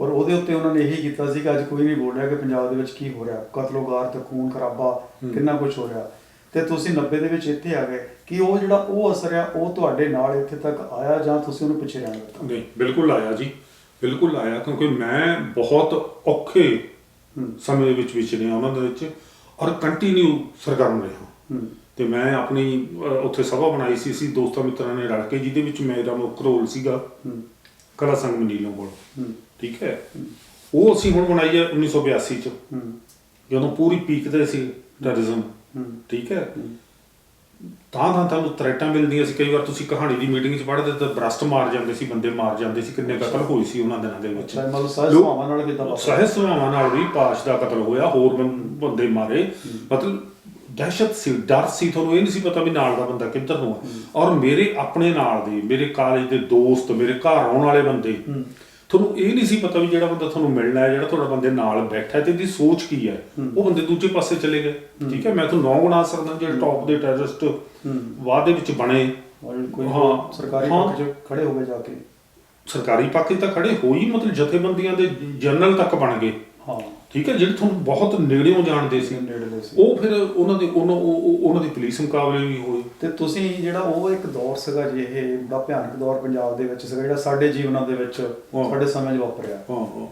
ਔਰ ਉਹਦੇ ਉੱਤੇ ਉਹਨਾਂ ਨੇ ਇਹੀ ਕੀਤਾ ਸੀ ਕਿ ਅੱਜ ਕੋਈ ਨਹੀਂ ਬੋਲ ਰਿਹਾ ਕਿ ਪੰਜਾਬ ਦੇ ਵਿੱਚ ਕੀ ਹੋ ਰਿਹਾ। ਕਤਲੋਗਾਰ ਤੇ ਖੂਨ ਖਰਾਬਾ ਹੂੰ। ਕਿੰਨਾ ਕੁਝ ਹੋ ਰਿਹਾ। ਤੇ ਤੁਸੀਂ 90 ਦੇ ਵਿੱਚ ਇੱਥੇ ਆ ਗਏ ਕਿ ਉਹ ਜਿਹੜਾ ਉਹ ਅਸਰ ਆ ਉਹ ਤੁਹਾਡੇ ਨਾਲ ਇੱਥੇ ਤੱਕ ਆਇਆ ਜਾਂ ਤੁਸੀਂ ਉਹਨੂੰ ਪਿੱਛੇ ਰਹਿਣ ਦਿੱਤਾ? ਨਹੀਂ ਬਿਲਕੁਲ ਆਇਆ ਜੀ। ਬਿਲਕੁਲ ਆਇਆ ਕਿਉਂਕਿ ਮੈਂ ਬਹੁਤ ਔਖੇ ਸਮੇਂ ਦੇ ਵਿੱਚ ਵਿਚਰਿਆ ਉਹਨਾਂ ਦੇ ਵਿੱਚ ਔਰ ਕੰਟੀਨਿਊ ਸਰਗਰਮ ਰਿਹਾ। ਤੇ ਮੈਂ ਆਪਣੀ ਉੱਥੇ ਸਭਾ ਬਣਾਈ ਸੀ ਸੀ ਦੋਸਤਾਂ ਮਿੱਤਰਾਂ ਨੇ ਰਲ ਕੇ ਜਿਹਦੇ ਵਿੱਚ ਮੇਰਾ ਮੁੱਖ ਰੋਲ ਸੀਗਾ। ਕਲਾ ਸੰਗ ਮਨੀਲੋਂ ਕੋਲ। ਠੀਕ ਹੈ? ਉਹ ਅਸੀਂ ਹੁਣ ਬਣਾਈ ਹੈ 1982 ਚ। ਜਦੋਂ ਪੂਰੀ ਪੀਕ ਤੇ ਸੀ ਟੈਰਰਿਜ਼ਮ ਠੀਕ ਹੂੰ। ਤਾਂ ਤਾਂ ਤੁਹਾਨੂੰ ਥ੍ਰੈਟਾਂ ਮਿਲਦੀਆਂ ਸੀ ਕਈ ਵਾਰ ਤੁਸੀਂ ਕਹਾਣੀ ਦੀ ਮੀਟਿੰਗ 'ਚ ਪੜ੍ਹਦੇ ਤਾਂ ਬਰਸਟ ਮਾਰ ਜਾਂਦੇ ਸੀ ਬੰਦੇ ਮਾਰ ਜਾਂਦੇ ਸੀ ਕਿੰਨੇ ਕਤਲ ਹੋਏ ਸੀ ਉਹਨਾਂ ਦਿਨਾਂ ਦੇ ਵਿੱਚ। ਅੱਛਾ ਮਤਲਬ ਸਹਿਜ ਸੁਭਾਵਾਂ ਨਾਲ ਕਿਦਾਂ ਸਹਿਜ ਸੁਭਾਵਾਂ ਨਾਲ ਵੀ ਪਾਸ਼ ਦਾ ਕਤਲ ਹੋਇਆ ਹੋਰ ਬੰਦੇ ਮਾਰੇ। ਮਤਲਬ ਦਹਿਸ਼ਤ ਸੀ ਡਰ ਸੀ ਤੁਹਾਨੂੰ ਇਹ ਨਹੀਂ ਸੀ ਪਤਾ ਵੀ ਨਾਲ ਦਾ ਬੰਦਾ ਕਿੱਧਰ ਨੂੰ ਹੈ। ਔਰ ਮੇਰੇ ਆਪਣੇ ਨਾਲ ਦੇ ਮੇਰੇ ਕਾਲਜ ਦੇ ਦੋਸਤ ਮੇਰੇ ਘਰ ਆਉਣ ਵਾਲੇ ਬੰਦੇ ਤੁਹਾਨੂੰ ਇਹ ਨਹੀਂ ਸੀ ਪਤਾ ਵੀ ਜਿਹੜਾ ਬੰਦਾ ਤੁਹਾਨੂੰ ਮਿਲਣਾ ਹੈ ਜਿਹੜਾ ਤੁਹਾਡਾ ਬੰਦੇ ਨਾਲ ਬੈਠਾ ਹੈ ਤੇ ਇਹਦੀ ਸੋਚ ਕੀ ਹੈ। ਉਹ ਬੰਦੇ ਦੂਜੇ ਪਾਸੇ ਚਲੇ ਗਏ। ਠੀਕ ਹੈ ਮੈਂ ਤੁਹਾਨੂੰ ਨੌ ਗੁਣਾ ਸਕਦਾ ਜਿਹੜੇ ਟੌਪ ਦੇ ਟੈਰਰਿਸਟ ਦੇ ਵਿੱਚ ਬਣੇ। ਕੋਈ ਸਰਕਾਰੀ। ਪੱਖ 'ਚ ਖੜੇ ਹੋ ਗਏ ਜਾ ਕੇ। ਸਰਕਾਰੀ ਪੱਖ 'ਚ ਤਾਂ ਖੜੇ ਹੋਈ ਮਤਲਬ ਜਥੇਬੰਦੀਆਂ ਦੇ ਜਨਰਲ ਤੱਕ ਬਣ ਗਏ। ਹਾਂ। ਠੀਕ ਹੈ ਜਿਹੜੇ ਤੁਹਾਨੂੰ ਬਹੁਤ ਨੇੜਿਓਂ ਜਾਣਦੇ ਸੀ ਨੇੜਲੇ ਸੀ। ਉਹ ਫਿਰ ਉਹਨਾਂ ਦੇ ਉਹਨਾਂ ਉਹ- ਉਹ- ਉਹਨਾਂ ਦੀ ਪੁਲਿਸ ਮੁਕਾਬਲੇ ਵੀ ਹੋਏ। ਤੇ ਤੁਸੀਂ ਜਿਹੜਾ ਉਹ ਇੱਕ ਦੌਰ ਸੀਗਾ ਜੀ ਇਹ ਬੜਾ ਭਿਆਨਕ ਦੌਰ ਪੰਜਾਬ ਦੇ ਵਿੱਚ ਸੀਗਾ ਜਿਹੜਾ ਸਾਡੇ ਜੀਵਨਾਂ ਦੇ ਵਿੱਚ ਹਾਂ। ਸਾਡੇ ਸਮੇਂ 'ਚ ਵਾਪਰਿਆ। ਹਾਂ ਹਾਂ।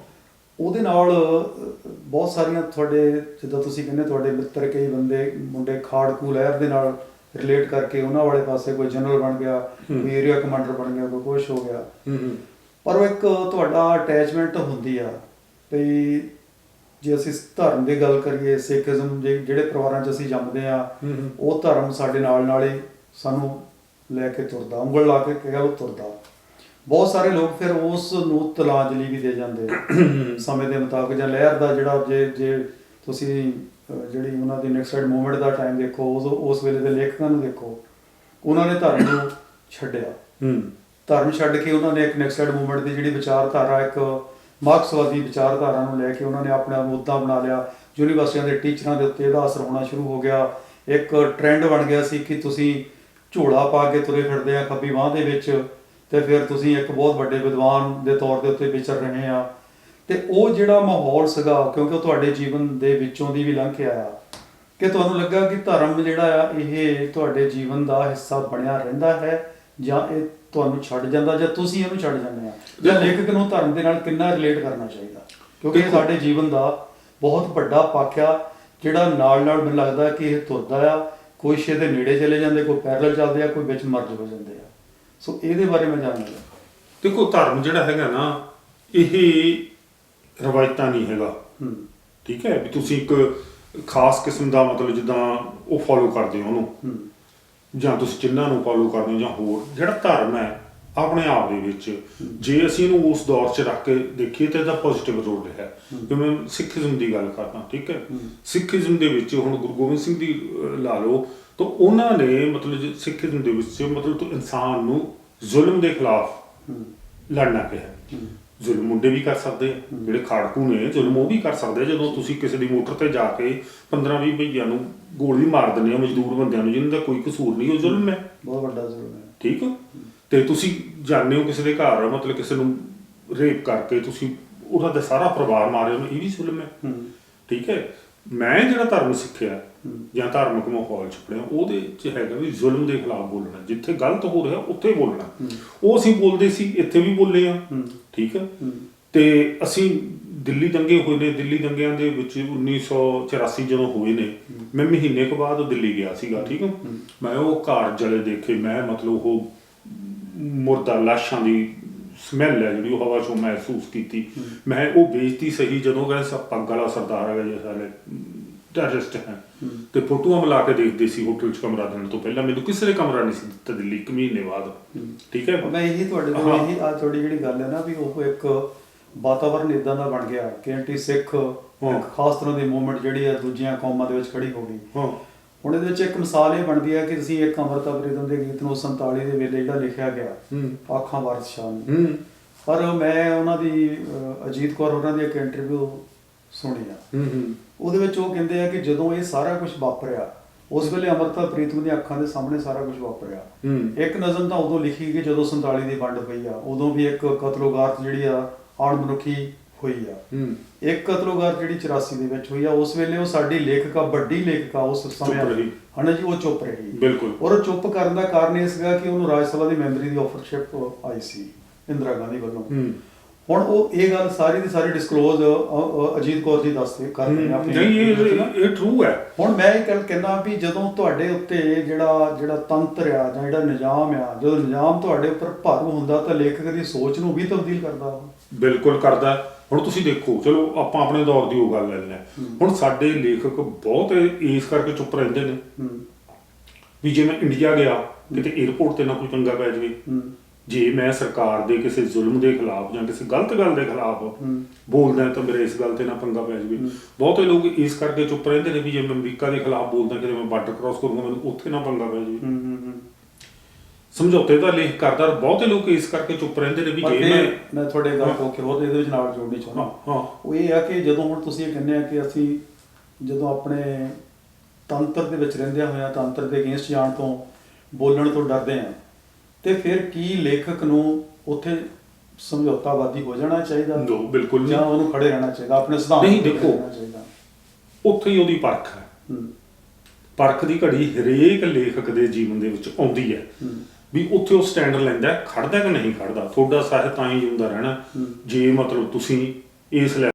ਉਹਦੇ ਨਾਲ ਅਹ, ਬਹੁਤ ਸਾਰੀਆਂ ਤੁਹਾਡੇ ਜਿੱਦਾਂ ਤੁਸੀਂ ਕਹਿੰਦੇ ਤੁਹਾਡੇ ਮਿੱਤਰ ਕਈ ਬੰਦੇ ਮੁੰਡੇ ਖਾੜਕੂ ਲਹਿਰ ਦੇ ਨਾਲ ਰਿਲੇਟ ਕਰਕੇ ਉਹਨਾਂ ਵਾਲੇ ਪਾਸੇ ਕੋਈ ਜਨਰਲ ਬਣ ਗਿਆ ਹੂੰ। ਕੋਈ ਏਰੀਆ ਕਮਾਂਡਰ ਬਣ ਗਿਆ ਕੋਈ ਕੁਛ ਹੋ ਗਿਆ। ਹੂੰ ਹੂੰ। ਪਰ ਉਹ ਇੱਕ ਤੁਹਾਡਾ ਅਟੈਚਮੈਂਟ ਹੁੰਦੀ ਆ ਵੀ ਜੇ ਅਸੀਂ ਧਰਮ ਦੀ ਗੱਲ ਕਰੀਏ ਸਿੱਖੀਜ਼ਮ ਦੇ ਜਿਹੜੇ ਪਰਿਵਾਰਾਂ 'ਚ ਅਸੀਂ ਜੰਮਦੇ ਆ ਉਹ ਧਰਮ ਸਾਡੇ ਨਾਲ ਨਾਲ ਹੀ ਸਾਨੂੰ ਲੈ ਕੇ ਤੁਰਦਾ ਉਂਗਲ ਲਾ ਕੇ ਕਹਿ ਲਓ ਤੁਰਦਾ। ਬਹੁਤ ਸਾਰੇ ਲੋਕ ਫਿਰ ਉਸ ਨੂੰ ਤਲਾਂਜਲੀ ਵੀ ਦੇ ਜਾਂਦੇ। ਸਮੇਂ ਦੇ ਮੁਤਾਬਕ ਜਾਂ ਲਹਿਰ ਦਾ ਜਿਹੜਾ ਜੇ ਜੇ ਤੁਸੀਂ ਜਿਹੜੀ ਉਹਨਾਂ ਦੀ ਨੈਕਸਟ ਸਾਈਡ ਮੂਵਮੈਂਟ ਦਾ ਟਾਈਮ ਦੇਖੋ ਉਸ ਉਸ ਵੇਲੇ ਦੇ ਲੇਖਕਾਂ ਨੂੰ ਦੇਖੋ ਉਹਨਾਂ ਨੇ ਧਰਮ ਨੂੰ ਛੱਡਿਆ। ਹੂੰ। ਧਰਮ ਛੱਡ ਕੇ ਉਹਨਾਂ ਨੇ ਇੱਕ ਨੈਕਸਟ ਸਾਈਡ ਮੂਵਮੈਂਟ ਦੀ ਜਿਹੜੀ ਵਿਚਾਰਧਾਰਾ ਇੱਕ ਮਾਰਕਸਵਾਦੀ ਵਿਚਾਰਧਾਰਾ ਨੂੰ ਲੈ ਕੇ ਉਹਨਾਂ ਨੇ ਆਪਣਾ ਮੁੱਦਾ ਬਣਾ ਲਿਆ। ਯੂਨੀਵਰਸਿਟੀਆਂ ਦੇ ਟੀਚਰਾਂ ਦੇ ਉੱਤੇ ਇਹਦਾ ਅਸਰ ਹੋਣਾ ਸ਼ੁਰੂ ਹੋ ਗਿਆ। ਇੱਕ ਟ੍ਰੈਂਡ ਬਣ ਗਿਆ ਸੀ ਕਿ ਤੁਸੀਂ ਝੋਲਾ ਪਾ ਕੇ ਤੁਰੇ ਫਿਰਦੇ ਆ ਖੱਬੀ ਬਾਹ ਦੇ ਵਿੱਚ ਤੇ ਫਿਰ ਤੁਸੀਂ ਇੱਕ ਬਹੁਤ ਵੱਡੇ ਵਿਦਵਾਨ ਦੇ ਤੌਰ ਦੇ ਉੱਤੇ ਵਿਚਰ ਰਹੇ ਆ। ਤੇ ਉਹ ਜਿਹੜਾ ਮਾਹੌਲ ਸੀਗਾ, ਕਿਉਂਕਿ ਉਹ ਤੁਹਾਡੇ ਜੀਵਨ ਦੇ ਵਿੱਚੋਂ ਦੀ ਵੀ ਲੰਘ ਕੇ ਆਇਆ, ਕਿ ਤੁਹਾਨੂੰ ਲੱਗਾ ਕਿ ਧਰਮ ਜਿਹੜਾ ਆ, ਇਹ ਤੁਹਾਡੇ ਜੀਵਨ ਦਾ ਹਿੱਸਾ ਬਣਿਆ ਰਹਿੰਦਾ ਹੈ ਜਾਂ ਇਹ ਤੁਹਾਨੂੰ ਛੱਡ ਜਾਂਦਾ ਜਾਂ ਤੁਸੀਂ ਇਹਨੂੰ ਛੱਡ ਜਾਂਦੇ ਆ। ਜਾਂ ਲੇਖਕ ਨੂੰ ਧਰਮ ਦੇ ਨਾਲ ਕਿੰਨਾ ਰਿਲੇਟ ਕਰਨਾ ਚਾਹੀਦਾ। ਕਿਉਂਕਿ ਇਹ। ਸਾਡੇ ਜੀਵਨ ਦਾ ਬਹੁਤ ਵੱਡਾ ਪੱਖ ਆ ਜਿਹੜਾ ਨਾਲ ਨਾਲ ਮੈਨੂੰ ਲੱਗਦਾ ਕਿ ਇਹ ਤੁਰਦਾ ਆ ਕੁਛ ਇਹਦੇ ਨੇੜੇ ਚਲੇ ਜਾਂਦੇ ਕੋਈ ਪੈਰਲਲ ਚੱਲਦੇ ਆ ਕੋਈ ਵਿੱਚ ਮਰਜ ਹੋ ਜਾਂਦੇ ਆ। ਸੋ ਇਹਦੇ ਬਾਰੇ ਮੈਂ ਜਾਣਨਾ ਦੇਖੋ ਧਰਮ ਜਿਹੜਾ ਹੈਗਾ ਨਾ ਇਹ ਰਵਾਇਤਾਂ ਨਹੀਂ ਹੈਗਾ। ਠੀਕ ਹੈ? ਵੀ ਤੁਸੀਂ ਇੱਕ ਖਾਸ ਕਿਸਮ ਦਾ ਮਤਲਬ ਜਿੱਦਾਂ ਉਹ ਫੋਲੋ ਕਰਦੇ ਹੋ ਉਹਨੂੰ। ਜਾਂ ਤੁਸੀਂ ਚਿੰਨ੍ਹਾਂ ਨੂੰ ਫੋਲੋ ਕਰਦੇ ਹੋ ਜਾਂ ਹੋਰ ਜਿਹੜਾ ਧਰਮ ਹੈ ਆਪਣੇ ਆਪ ਦੇ ਵਿੱਚ ਜੇ ਅਸੀਂ ਇਹਨੂੰ ਉਸ ਦੌਰ 'ਚ ਰੱਖ ਕੇ ਦੇਖੀਏ ਤਾਂ ਇਹਦਾ ਪੋਜ਼ਿਟਿਵ ਰੋਲ ਹੈ। ਜਿਵੇਂ ਸਿੱਖੀਜ਼ਮ ਦੀ ਗੱਲ ਕਰਦਾ ਠੀਕ ਹੈ। ਸਿੱਖੀਜ਼ਮ ਦੇ ਵਿੱਚ ਹੁਣ ਗੁਰੂ ਗੋਬਿੰਦ ਸਿੰਘ ਦੀ ਲਾ ਲਓ ਤਾਂ ਉਹਨਾਂ ਨੇ ਮਤਲਬ ਸਿੱਖੀਜ਼ਮ ਦੇ ਵਿੱਚ ਮਤਲਬ ਤੋਂ ਇਨਸਾਨ ਨੂੰ ਜ਼ੁਲਮ ਦੇ ਖਿਲਾਫ ਲੜਨਾ ਕਿਹਾ। ਜ਼ੁਲਮ ਮੁੰਡੇ ਵੀ ਕਰ ਸਕਦੇ ਆ ਜਿਹੜੇ ਖਾੜਕੂ ਨੇ ਜ਼ੁਲਮ ਉਹ ਵੀ ਕਰ ਸਕਦੇ ਆ ਜਦੋਂ ਤੁਸੀਂ ਕਿਸੇ ਦੀ ਮੋਟਰ ਤੇ ਜਾ ਕੇ 15 20 ਭਈਆਂ ਨੂੰ ਗੋਲੀ ਮਾਰ ਦਿੰਦੇ ਆ ਮਜ਼ਦੂਰ ਬੰਦਿਆਂ ਨੂੰ ਜਿਨ੍ਹਾਂ ਦਾ ਕੋਈ ਕਸੂਰ ਨਹੀਂ ਉਹ ਜ਼ੁਲਮ ਹੈ। ਬਹੁਤ ਵੱਡਾ ਜ਼ਰੂਰ ਹੈ। ਠੀਕ? ਤੇ ਤੁਸੀਂ ਜਾਣਦੇ ਹੋ ਕਿਸੇ ਦੇ ਘਰ ਮਤਲਬ ਕਿਸੇ ਨੂੰ ਰੇਪ ਕਰਕੇ ਤੁਸੀਂ ਉਹਨਾਂ ਦਾ ਸਾਰਾ ਪਰਿਵਾਰ ਮਾਰਿਆ ਇਹ ਵੀ ਜ਼ੁਲਮ ਹੈ। ਠੀਕ ਹੈ? ਮੈਂ ਜਿਹੜਾ ਧਰਮ ਸਿੱਖਿਆ। ਜਾਂ ਧਾਰਮਿਕ ਮਾਹੌਲ ਚ ਪੜਿਆ ਉਹਦੇ ਚ ਹੈਗਾ ਵੀ ਜ਼ੁਲਮ ਦੇ ਖਿਲਾਫ ਬੋਲਣਾ। ਜਿੱਥੇ ਗਲਤ ਹੋ ਰਿਹਾ ਉੱਥੇ ਬੋਲਣਾ। ਉਹ ਅਸੀਂ ਬੋਲਦੇ ਸੀ ਇੱਥੇ ਵੀ ਬੋਲੇ ਆ। ਠੀਕ ਹੈ। ਤੇ ਅਸੀਂ ਦਿੱਲੀ ਦੰਗੇ ਹੋਏ ਨੇ ਦਿੱਲੀ ਦੰਗਿਆਂ ਦੇ ਵਿੱਚ 1984 ਜਦੋਂ ਹੋਏ ਨੇ ਮੈਂ ਮਹੀਨੇ ਕੁ ਬਾਅਦ ਦਿੱਲੀ ਗਿਆ ਸੀਗਾ ਠੀਕ ਹੈ। ਮੈਂ ਉਹ ਘਰ ਜਲੇ ਦੇਖੇ ਮੈਂ ਮਤਲਬ ਉਹ ਮੁਰਦਾ ਲਾਸ਼ਾਂ ਦੀ ਸਮੈਲ ਹੈ ਜਿਹੜੀ ਉਹ ਹਵਾ ਚੋਂ ਮਹਿਸੂਸ ਕੀਤੀ। ਮੈਂ ਉਹ ਬੇਇੱਜ਼ਤੀ ਸਹੀ ਜਦੋਂ ਗਏ ਸਭ ਪੱਗ ਵਾਲਾ ਸਰਦਾਰ ਹੈਗਾ ਜੇ ਸਾਰੇ ਟੈਰਰਿਸਟ ਹੈ। ਤੇ ਫੋਟੋਆਂ ਮਿਲਾ ਕੇ ਦੇਖਦੇ ਸੀ ਹੋਟਲ 'ਚ ਕਮਰਾ ਦੇਣ ਤੋਂ ਪਹਿਲਾਂ। ਮੈਨੂੰ ਕਿਸੇ ਨੇ ਕਮਰਾ ਨਹੀਂ ਸੀ ਦਿੱਤਾ ਦਿੱਲੀ ਇੱਕ ਮਹੀਨੇ ਬਾਅਦ। ਠੀਕ ਹੈ? ਮੈਂ ਇਹੀ ਤੁਹਾਡੇ ਕੋਲ। ਇਹੀ ਆ ਤੁਹਾਡੀ ਜਿਹੜੀ ਗੱਲ ਹੈ ਨਾ ਵੀ ਉਹ ਇੱਕ ਵਾਤਾਵਰਣ ਇਦਾਂ ਦਾ ਬਣ ਗਿਆ ਕਿ ਐਂਟੀ ਸਿੱਖ। ਇੱਕ ਖਾਸ ਤਰ੍ਹਾਂ ਦੀ ਮੂਵਮੈਂਟ ਜਿਹੜੀ ਹੈ ਦੂਜੀਆਂ ਕੌਮਾਂ ਦੇ ਵਿੱਚ ਖੜੀ ਹੋ ਗਈ। ਹਾਂ। ਹੁਣ ਇਹਦੇ ਵਿੱਚ ਇੱਕ ਮਿਸਾਲ ਇਹ ਬਣਦੀ ਹੈ ਕਿ ਤੁਸੀਂ ਇੱਕ ਅੰਮ੍ਰਿਤਾ ਪ੍ਰੀਤਮ ਦੇ ਗੀਤ ਨੂੰ 47 ਦੇ ਵੇਲੇ ਜਿਹੜਾ ਲਿਖਿਆ ਗਿਆ ਆਖਾਂ ਵਾਰਸ ਸ਼ਾਹ ਨੇ। ਪਰ ਮੈਂ ਉਹਨਾਂ ਦੀ ਅਜੀਤ ਕੌਰ ਹੋਰਾਂ ਦੀ ਇੱਕ ਇੰਟਰਵਿਊ ਸੁਣੀ ਆ। ਹੂੰ ਹੂੰ। ਉਹਦੇ ਵਿੱਚ ਉਹ ਕਹਿੰਦੇ ਆ ਕਿ ਜਦੋਂ ਇਹ ਸਾਰਾ ਕੁਝ ਵਾਪਰਿਆ ਉਸ ਵੇਲੇ ਅੰਮ੍ਰਿਤਾ ਪ੍ਰੀਤਮ ਦੀਆਂ ਅੱਖਾਂ ਦੇ ਸਾਹਮਣੇ ਸਾਰਾ ਕੁਝ ਵਾਪਰਿਆ। ਇੱਕ ਨਜ਼ਮ ਤਾਂ ਉਦੋਂ ਲਿਖੀ ਕਿ ਜਦੋਂ 47 ਦੀ ਵੰਡ ਪਈ ਆ ਉਦੋਂ ਵੀ ਇੱਕ ਕਤਲੋਗਾਰਤ ਜਿਹੜੀ ਆ ਅਣਮਨੁੱਖੀ ਹੋਈ ਆ। ਇੱਕ ਕਤਲੋਗਾਰ ਜਿਹੜੀ 84 ਦੇ ਵਿੱਚ ਹੋਈ ਆ ਉਸ ਵੇਲੇ ਉਹ ਸਾਡੀ ਲੇਖਕਾ ਵੱਡੀ ਲੇਖਕਾ ਉਸ ਸਮੇਂ। ਹਨਾ ਜੀ ਉਹ ਚੁੱਪ ਰਹੀ। ਬਿਲਕੁਲ। ਔਰ ਉਹ ਚੁੱਪ ਕਰਨ ਦਾ ਕਾਰਨ ਇਹ ਸੀਗਾ ਕਿ ਉਹਨੂੰ ਰਾਜ ਸਭਾ ਦੀ ਮੈਂਬਰੀ ਦੀ ਆਫਰਸ਼ਿਪ ਆਈ ਸੀ ਇੰਦਰਾ ਗਾਂਧੀ ਵੱਲੋਂ। ਹੁਣ ਉਹ ਇਹ ਗੱਲ ਸਾਰੀ ਦੀ ਸਾਰੀ ਡਿਸਕਲੋਜ਼ ਅਜੀਤ ਕੌਰ ਜੀ ਦੱਸਦੇ ਕਰ ਰਹੇ ਨੇ ਆਪਣੀ ਨਹੀਂ ਇਹ। ਇਹ ਟਰੂ ਹੈ। ਹੁਣ ਮੈਂ ਇਹ ਗੱਲ ਕਹਿੰਦਾ ਵੀ ਜਦੋਂ ਤੁਹਾਡੇ ਉੱਤੇ ਜਿਹੜਾ ਜਿਹੜਾ ਤੰਤਰ ਆ ਜਾਂ ਜਿਹੜਾ ਨਿਜ਼ਾਮ ਆ ਜਦੋਂ ਨਿਜ਼ਾਮ ਤੁਹਾਡੇ ਉੱਪਰ ਭਾਰੂ ਹੁੰਦਾ ਤਾਂ ਲੇਖਕ ਦੀ ਸੋਚ ਨੂੰ ਵੀ ਤਬਦੀਲ ਕਰਦਾ ਬਿਲਕੁਲ ਕਰਦਾ। ਹੁਣ ਤੁਸੀਂ ਦੇਖੋ ਚਲੋ ਆਪਾਂ ਆਪਣੇ ਦੌਰ ਦੀ ਉਹ ਗੱਲ ਲੈ ਲੈਂਦੇ ਹੁਣ ਸਾਡੇ ਲੇਖਕ ਬਹੁਤ ਇਸ ਕਰਕੇ ਚੁੱਪ ਰਹਿੰਦੇ ਨੇ। ਵੀ ਜੇ ਮੈਂ ਇੰਡੀਆ ਗਿਆ ਕਿਤੇ 에어ਪੋਰਟ ਤੇ ਨਾ ਕੋਈ ਪੰਗਾ ਪੈ ਜਾਵੇ। ਜੇ ਮੈਂ ਸਰਕਾਰ ਦੇ ਕਿਸੇ ਜ਼ੁਲਮ ਦੇ ਖਿਲਾਫ ਜਾਂ ਕਿਸੇ ਗਲਤ ਗੱਲ ਦੇ ਖਿਲਾਫ ਬੋਲਦਾ ਤਾਂ ਮੇਰੇ ਇਸ ਗੱਲ ਤੇ ਨਾ ਪੰਗਾ ਪੈ ਜਾਵੇ। ਬਹੁਤੇ ਲੋਕ ਇਸ ਕਰਕੇ ਚੁੱਪ ਰਹਿੰਦੇ ਨੇ ਵੀ ਜੇ ਮੈਂ ਅਮਰੀਕਾ ਦੇ ਖਿਲਾਫ ਬੋਲਦਾ ਕਿ ਮੈਂ ਬਾਰਡਰ ਕ੍ਰਾਸ ਕਰੂੰਗਾ ਮੈਨੂੰ ਉੱਥੇ ਨਾ ਪੰਗਾ ਪੈ ਜਾਵੇ। ਸਮਝੌਤੇ ਦਾ ਲੇਖ ਕਰਦਾ ਬਹੁਤੇ ਲੋਕ ਇਸ ਕਰਕੇ ਚੁੱਪ ਰਹਿੰਦੇ ਨੇ ਵੀ ਜੇ ਮੈਂ ਮੈਂ ਤੁਹਾਡੇ ਗੱਲ ਕੋ ਕਿ ਹੋਰ ਇਹਦੇ ਵਿੱਚ ਨਾਲ ਜੋੜਨੀ ਚਾਹੁੰਦਾ। ਹਾਂ ਹਾਂ। ਉਹ ਇਹ ਆ ਕਿ ਜਦੋਂ ਹੁਣ ਤੁਸੀਂ ਇਹ ਕਹਿੰਦੇ ਆ ਕਿ ਅਸੀਂ ਜਦੋਂ ਆਪਣੇ ਤੰਤਰ ਦੇ ਵਿੱਚ ਰਹਿੰਦਿਆਂ ਹੋਇਆਂ ਤੰਤਰ ਦੇ ਅਗੇਂਸਟ ਜਾਣ ਤੋਂ ਬੋਲਣ ਤੋਂ ਡਰਦੇ ਆ ਤੇ ਫਿਰ ਕੀ ਲੇਖਕ ਨੂੰ ਉੱਥੇ ਸਮਝੌਤਾਵਾਦੀ ਹੋ ਜਾਣਾ ਚਾਹੀਦਾ? No, ਬਿਲਕੁਲ ਨਹੀਂ। ਜਾਂ ਉਹਨੂੰ ਖੜੇ ਰਹਿਣਾ ਚਾਹੀਦਾ ਆਪਣੇ ਸਿਧਾਂਤ ਨਹੀਂ, ਦੇਖੋ। ਉੱਥੇ ਹੀ ਉਹਦੀ ਪਰਖ ਹੈ। ਪਰਖ ਦੀ ਘੜੀ ਹਰੇਕ ਲੇਖਕ ਦੇ ਜੀਵਨ ਦੇ ਵਿੱਚ ਆਉਂਦੀ ਹੈ। ਵੀ ਉੱਥੇ ਉਹ ਸਟੈਂਡ ਲੈਂਦਾ ਖੜਦਾ ਕਿ ਨਹੀਂ ਖੜਦਾ? ਤੁਹਾਡਾ ਸਾਹਿਤ ਤਾਂ ਹੀ ਜਿਉਂਦਾ ਰਹਿਣਾ। ਜੇ ਮਤਲਬ ਤੁਸੀਂ ਇਸ ਲੈ